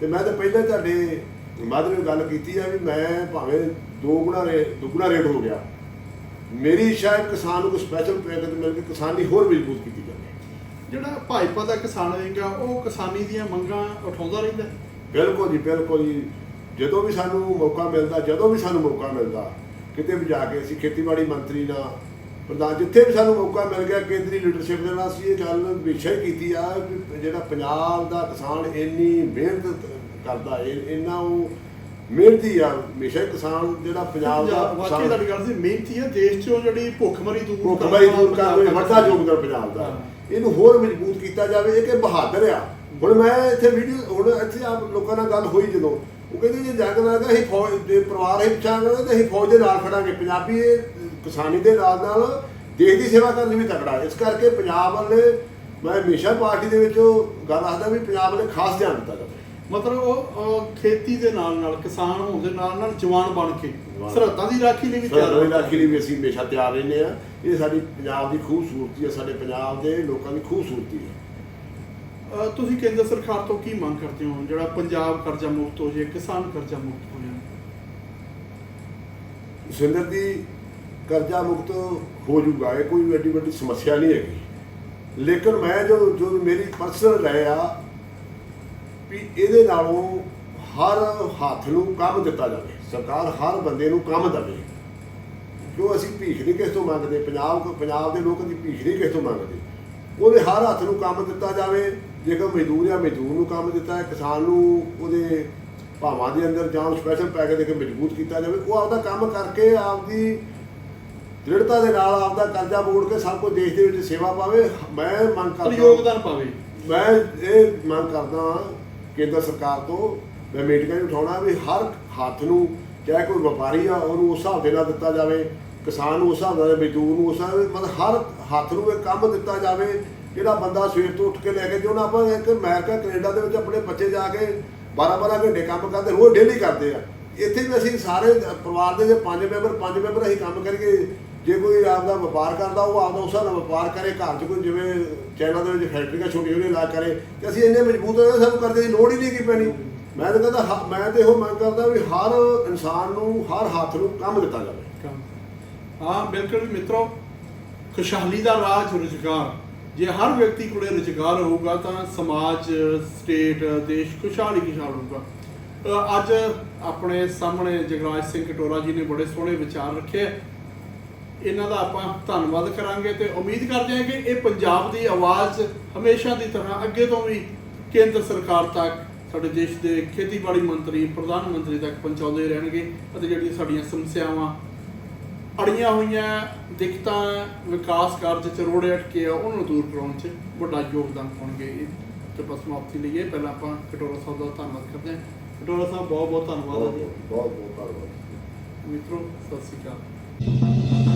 ਤੇ ਮੈਂ ਤਾਂ ਪਹਿਲਾਂ ਤੁਹਾਡੇ ਮਾਧਵ ਨੇ ਗੱਲ ਕੀਤੀ ਆ ਵੀ ਮੈਂ ਭਾਵੇਂ ਦੋ ਗੁਣਾ ਰੇ ਦੁੱਗਣਾ ਰੇਟ ਹੋ ਗਿਆ ਮੇਰੀ ਹੈ ਕਿਸਾਨ ਨੂੰ ਕੋਈ ਸਪੈਸ਼ਲ ਪੈਕੇਜ ਮਿਲ ਕੇ ਕਿਸਾਨੀ ਹੋਰ ਮਜ਼ਬੂਤ ਕੀਤੀ ਜਾਵੇ ਜਿਹੜਾ ਭਾਜਪਾ ਦਾ ਕਿਸਾਨ ਹੈਗਾ ਉਹ ਕਿਸਾਨੀ ਦੀਆਂ ਮੰਗਾਂ ਉਠਾਉਂਦਾ ਰਹਿੰਦਾ। ਬਿਲਕੁਲ ਜੀ ਬਿਲਕੁਲ ਜੀ ਜਦੋਂ ਵੀ ਸਾਨੂੰ ਮੌਕਾ ਮਿਲਦਾ ਜਦੋਂ ਵੀ ਸਾਨੂੰ ਮੌਕਾ ਮਿਲਦਾ ਕਿਤੇ ਵੀ ਜਾ ਕੇ ਅਸੀਂ ਖੇਤੀਬਾੜੀ ਮੰਤਰੀ ਨਾਲ ਪ੍ਰਧਾਨ ਜਿੱਥੇ ਵੀ ਸਾਨੂੰ ਮੌਕਾ ਮਿਲ ਗਿਆ ਕੇਂਦਰੀ ਲੀਡਰਸ਼ਿਪ ਦੇ ਨਾਲ ਅਸੀਂ ਇਹ ਗੱਲ ਹੀ ਕੀਤੀ ਆ ਵੀ ਜਿਹੜਾ ਪੰਜਾਬ ਦਾ ਕਿਸਾਨ ਇੰਨੀ ਮਿਹਨਤ ਕਰਦਾ ਇੰਨਾ ਉਹ ਮਿਹਨਤੀ ਆ ਹਮੇਸ਼ਾ ਹੀ ਕਿਸਾਨ ਜਿਹੜਾ ਪੰਜਾਬ ਦਾ ਵਾਕਈ ਕਿਸਾਨ- ਤੁਹਾਡੀ ਗੱਲ ਸੀ ਮਿਹਨਤੀ ਹੈ ਦੇਸ਼ ਚੋਂ ਜਿਹੜੀ ਭੁੱਖਮਰੀ ਦੂਰ ਭੁੱਖਮਰੀ ਦੂਰ ਕਰਨ ਵਿੱਚ ਵੱਡਾ ਯੋਗਦਾਨ ਪੰਜਾਬ ਦਾ। ਇਹਨੂੰ ਹੋਰ ਮਜ਼ਬੂਤ ਕੀਤਾ ਜਾਵੇ ਇਹ ਕਿ ਬਹਾਦਰ ਆ। ਹੁਣ ਮੈਂ ਇੱਥੇ ਵੀਡੀਓ ਹੁਣ ਇੱਥੇ ਆਪ ਲੋਕਾਂ ਨਾਲ ਗੱਲ ਹੋਈ ਜਦੋਂ। ਉਹ ਕਹਿੰਦੇ ਜੇ ਜੰਗ ਲੱਗਾ ਅਸੀਂ ਫੌਜ ਦੇ ਪਰਿਵਾਰ ਹੀ ਪਛਾਣਾਂਗੇ ਤੇ ਅਸੀਂ ਫੌਜ ਦੇ ਨਾਲ ਖੜਾਂਗੇ। ਪੰਜਾਬੀ ਇਹ ਕਿਸਾਨੀ ਦੇ ਨਾਲ ਨਾਲ ਦੇਸ਼ ਦੀ ਸੇਵਾ ਕਰਨ ਲਈ ਵੀ ਤਕੜਾ ਇਸ ਕਰਕੇ ਪੰਜਾਬ ਵਾਲੇ ਮੈਂ ਹਮੇਸ਼ਾ ਪਾਰਟੀ ਦੇ ਵਿੱਚ ਉਹ ਗੱਲ ਆਖਦਾ ਵੀ ਪੰਜਾਬ ਵਾਲੇ ਖਾਸ ਧਿਆਨ ਦਿੱਤਾ ਜਾਵੇ। ਮਤਲਬ ਉਹ ਖੇਤੀ ਦੇ ਨਾਲ ਨਾਲ ਕਿਸਾਨ ਹੋਣ ਦੇ ਨਾਲ ਨਾਲ ਜਵਾਨ ਬਣ ਕੇ ਜਵਾਨ। ਸਰਹੱਦਾਂ ਦੀ ਰਾਖੀ ਲਈ ਵੀ ਤਿਆਰ ਸਰਹੱਦਾਂ ਦੀ ਲਈ ਵੀ ਅਸੀਂ ਹਮੇਸ਼ਾ ਤਿਆਰ ਰਹਿੰਦੇ ਆ ਇਹ ਸਾਡੀ ਪੰਜਾਬ ਦੀ ਖੂਬਸੂਰਤੀ ਹੈ ਸਾਡੇ ਪੰਜਾਬ ਦੇ ਲੋਕਾਂ ਦੀ ਖੂਬਸੂਰਤੀ ਹੈ। ਅਹ ਤੁਸੀਂ ਕੇਂਦਰ ਸਰਕਾਰ ਤੋਂ ਕੀ ਮੰਗ ਕਰਦੇ ਹੋ? ਜਿਹੜਾ ਪੰਜਾਬ ਕਰਜ਼ਾ ਮੁਕਤ ਹੋ ਜਾਏ ਕਿਸਾਨ ਕਰਜ਼ਾ ਮੁਕਤ ਹੋ ਜਾਣ ਸੁਰਿੰਦਰ ਦੀ ਕਰਜ਼ਾ ਮੁਕਤ ਹੋ ਜਾਊਗਾ ਇਹ ਕੋਈ ਐਡੀ ਵੱਡੀ ਸਮੱਸਿਆ ਨਹੀਂ ਹੈਗੀ। ਲੇਕਿਨ ਮੈਂ ਜੋ ਜੋ ਮੇਰੀ ਪਰਸਨਲ ਰਾਏ ਆ ਵੀ ਇਹਦੇ ਨਾਲੋਂ ਹਰ ਹੱਥ ਨੂੰ ਕੰਮ ਦਿੱਤਾ ਜਾਵੇ ਸਰਕਾਰ ਹਰ ਬੰਦੇ ਨੂੰ ਕੰਮ ਦੇਵੇ। ਕਿਉਂ ਅਸੀਂ ਭੀਖ ਨਹੀਂ ਕਿਸ ਤੋਂ ਮੰਗਦੇ? ਪੰਜਾਬ ਪੰਜਾਬ ਦੇ ਲੋਕ ਦੀ ਭੀਖ ਨਹੀਂ ਕਿਸ ਤੋਂ ਮੰਗਦੇ। ਉਹਦੇ ਹਰ ਹੱਥ ਨੂੰ ਕੰਮ ਦਿੱਤਾ ਜਾਵੇ ਜੇਕਰ ਮਜ਼ਦੂਰ ਆ ਮਜ਼ਦੂਰ ਨੂੰ ਕੰਮ ਦਿੱਤਾ ਹੈ ਕਿਸਾਨ ਨੂੰ ਉਹਦੇ ਭਾਵਾਂ ਦੇ ਅੰਦਰ ਜਾਂ ਸਪੈਸ਼ਲ ਪੈਕੇਜ ਦੇ ਕੇ ਮਜ਼ਬੂਤ ਕੀਤਾ ਜਾਵੇ ਉਹ ਆਪਦਾ ਕੰਮ ਕਰਕੇ ਆਪਦੀ ਦ੍ਰਿੜਤਾ ਦੇ ਨਾਲ ਆਪਦਾ ਕਰਜ਼ਾ ਮੋੜ ਕੇ ਸਭ ਕੁਝ ਦੇਸ਼ ਦੇ ਵਿੱਚ ਸੇਵਾ ਪਾਵੇ ਮੈਂ ਮੰਗ ਕਰਦਾ ਯੋਗਦਾਨ ਪਾਵੇ। ਮੈਂ ਇਹ ਮੰਗ ਕਰਦਾ ਹਾਂ ਕੇਂਦਰ ਸਰਕਾਰ ਤੋਂ ਮੈਂ ਮੀਟਿੰਗਾਂ 'ਚ ਉਠਾਉਣਾ ਵੀ ਹਰ ਹੱਥ ਨੂੰ, ਚਾਹੇ ਕੋਈ ਵਪਾਰੀ ਆ, ਉਹਨੂੰ ਉਸ ਹਿਸਾਬ ਦੇ ਨਾਲ ਦਿੱਤਾ ਜਾਵੇ, ਕਿਸਾਨ ਨੂੰ ਉਸ ਹਿਸਾਬ ਨਾਲ, ਮਜ਼ਦੂਰ ਨੂੰ ਉਸ ਹਿਸਾਬ ਨਾਲ, ਮਤਲਬ ਹਰ ਹੱਥ ਨੂੰ ਇਹ ਕੰਮ ਦਿੱਤਾ ਜਾਵੇ, ਜਿਹੜਾ ਬੰਦਾ ਸਵੇਰ ਤੋਂ ਉੱਠ ਕੇ ਲੈ ਕੇ ਜਿਉਂ ਆਪਾਂ ਇੱਕ ਅਮਰੀਕਾ, ਕੈਨੇਡਾ ਦੇ ਵਿੱਚ ਆਪਣੇ ਬੱਚੇ ਜਾ ਕੇ 12-12 ਘੰਟੇ ਕੰਮ ਕਰਦੇ, ਰੋਜ਼ ਡੇਲੀ ਕਰਦੇ ਆ। ਇੱਥੇ ਵੀ ਅਸੀਂ ਸਾਰੇ ਪਰਿਵਾਰ ਦੇ ਜੇ ਪੰਜ ਮੈਂਬਰ ਪੰਜ ਮੈਂਬਰ ਅਸੀਂ ਕੰਮ ਕਰੀਏ ਜੇ ਕੋਈ ਆਪਦਾ ਵਪਾਰ ਕਰਦਾ, ਉਹ ਆਪਦਾ ਉਸ ਨਾਲ ਵਪਾਰ ਕਰੇ, ਘਰ 'ਚ ਕੋਈ ਜਿਵੇਂ ਚਾਈਨਾ ਦੇ ਵਿੱਚ ਫੈਕਟਰੀਆਂ ਛੋਟੀਆਂ ਛੋਟੀਆਂ ਲਾ ਕਰੇ, ਤੇ ਅਸੀਂ ਇੰਨੇ ਮਜ਼ਬੂਤ ਹੋਏ ਸਾਨੂੰ ਕਰਦੇ ਦੀ ਲੋੜ ਹੀ ਨਹੀਂ ਕੀ ਪੈਣੀ। ਮੈਂ ਤਾਂ ਕਹਿੰਦਾ, ਹ- ਮੈਂ ਤੇ ਇਹੋ ਮੰਗ ਕਰਦਾ ਵੀ ਹਰ ਇਨਸਾਨ ਨੂੰ, ਹਰ ਹੱਥ ਨੂੰ ਕੰਮ ਦਿੱਤਾ ਜਾਵੇ। ਹਾਂ, ਬਿਲਕੁਲ ਮਿੱਤਰੋ, ਖੁਸ਼ਹਾਲੀ ਦਾ ਰਾਜ ਰੁਜ਼ਗਾਰ, ਜੇ ਹਰ ਵਿਅਕਤੀ ਕੋਲੇ ਰੁਜ਼ਗਾਰ ਹੋਊਗਾ, ਤਾਂ ਸਮਾਜ, ਸਟੇਟ, ਦੇਸ਼ ਖੁਸ਼ਹਾਲੀ ਖੁਸ਼ਹਾਲ ਹੋਊਗਾ ਅੱਜ ਆਪਣੇ ਸਾਹਮਣੇ ਜਗਰਾਜ ਸਿੰਘ ਕਟੋਰਾ ਜੀ ਨੇ ਬੜੇ ਸੋਹਣੇ ਵਿਚਾਰ ਰੱਖੇ। ਇਹਨਾਂ ਦਾ ਆਪਾਂ ਧੰਨਵਾਦ ਕਰਾਂਗੇ ਤੇ ਉਮੀਦ ਕਰਦੇ ਹਾਂ ਕਿ ਇਹ ਪੰਜਾਬ ਦੀ ਆਵਾਜ਼ ਹਮੇਸ਼ਾ ਦੀ ਤਰ੍ਹਾਂ ਅੱਗੇ ਤੋਂ ਵੀ ਕੇਂਦਰ ਸਰਕਾਰ ਤੱਕ ਸਾਡੇ ਦੇਸ਼ ਦੇ ਖੇਤੀਬਾੜੀ ਮੰਤਰੀ ਪ੍ਰਧਾਨ ਮੰਤਰੀ ਤੱਕ ਪਹੁੰਚਾਉਂਦੇ ਰਹਿਣਗੇ ਅਤੇ ਜਿਹੜੀਆਂ ਸਾਡੀਆਂ ਸਮੱਸਿਆਵਾਂ ਅੜੀਆਂ ਹੋਈਆਂ ਦਿੱਕਤਾਂ ਵਿਕਾਸ ਕਾਰਜ ਚ ਰੋੜੇ ਅਟਕੇ ਆ ਉਹਨਾਂ ਨੂੰ ਦੂਰ ਕਰਾਉਣ ਚ ਵੱਡਾ ਯੋਗਦਾਨ ਪਾਉਣਗੇ। ਇਹ ਤੇ ਬਸ ਸਮਾਪਤੀ ਲਈ ਇਹ ਪਹਿਲਾਂ ਆਪਾਂ ਕਟੋਰਾ ਸਾਹਿਬ ਦਾ ਧੰਨਵਾਦ ਕਰਦੇ ਹਾਂ। ਕਟੋਰਾ ਸਾਹਿਬ ਬਹੁਤ ਬਹੁਤ ਧੰਨਵਾਦ। ਹੈ ਜੀ ਬਹੁਤ ਬਹੁਤ ਧੰਨਵਾਦ। ਮਿੱਤਰੋ ਸਤਿ ਸ਼੍ਰੀ ਅਕਾਲ।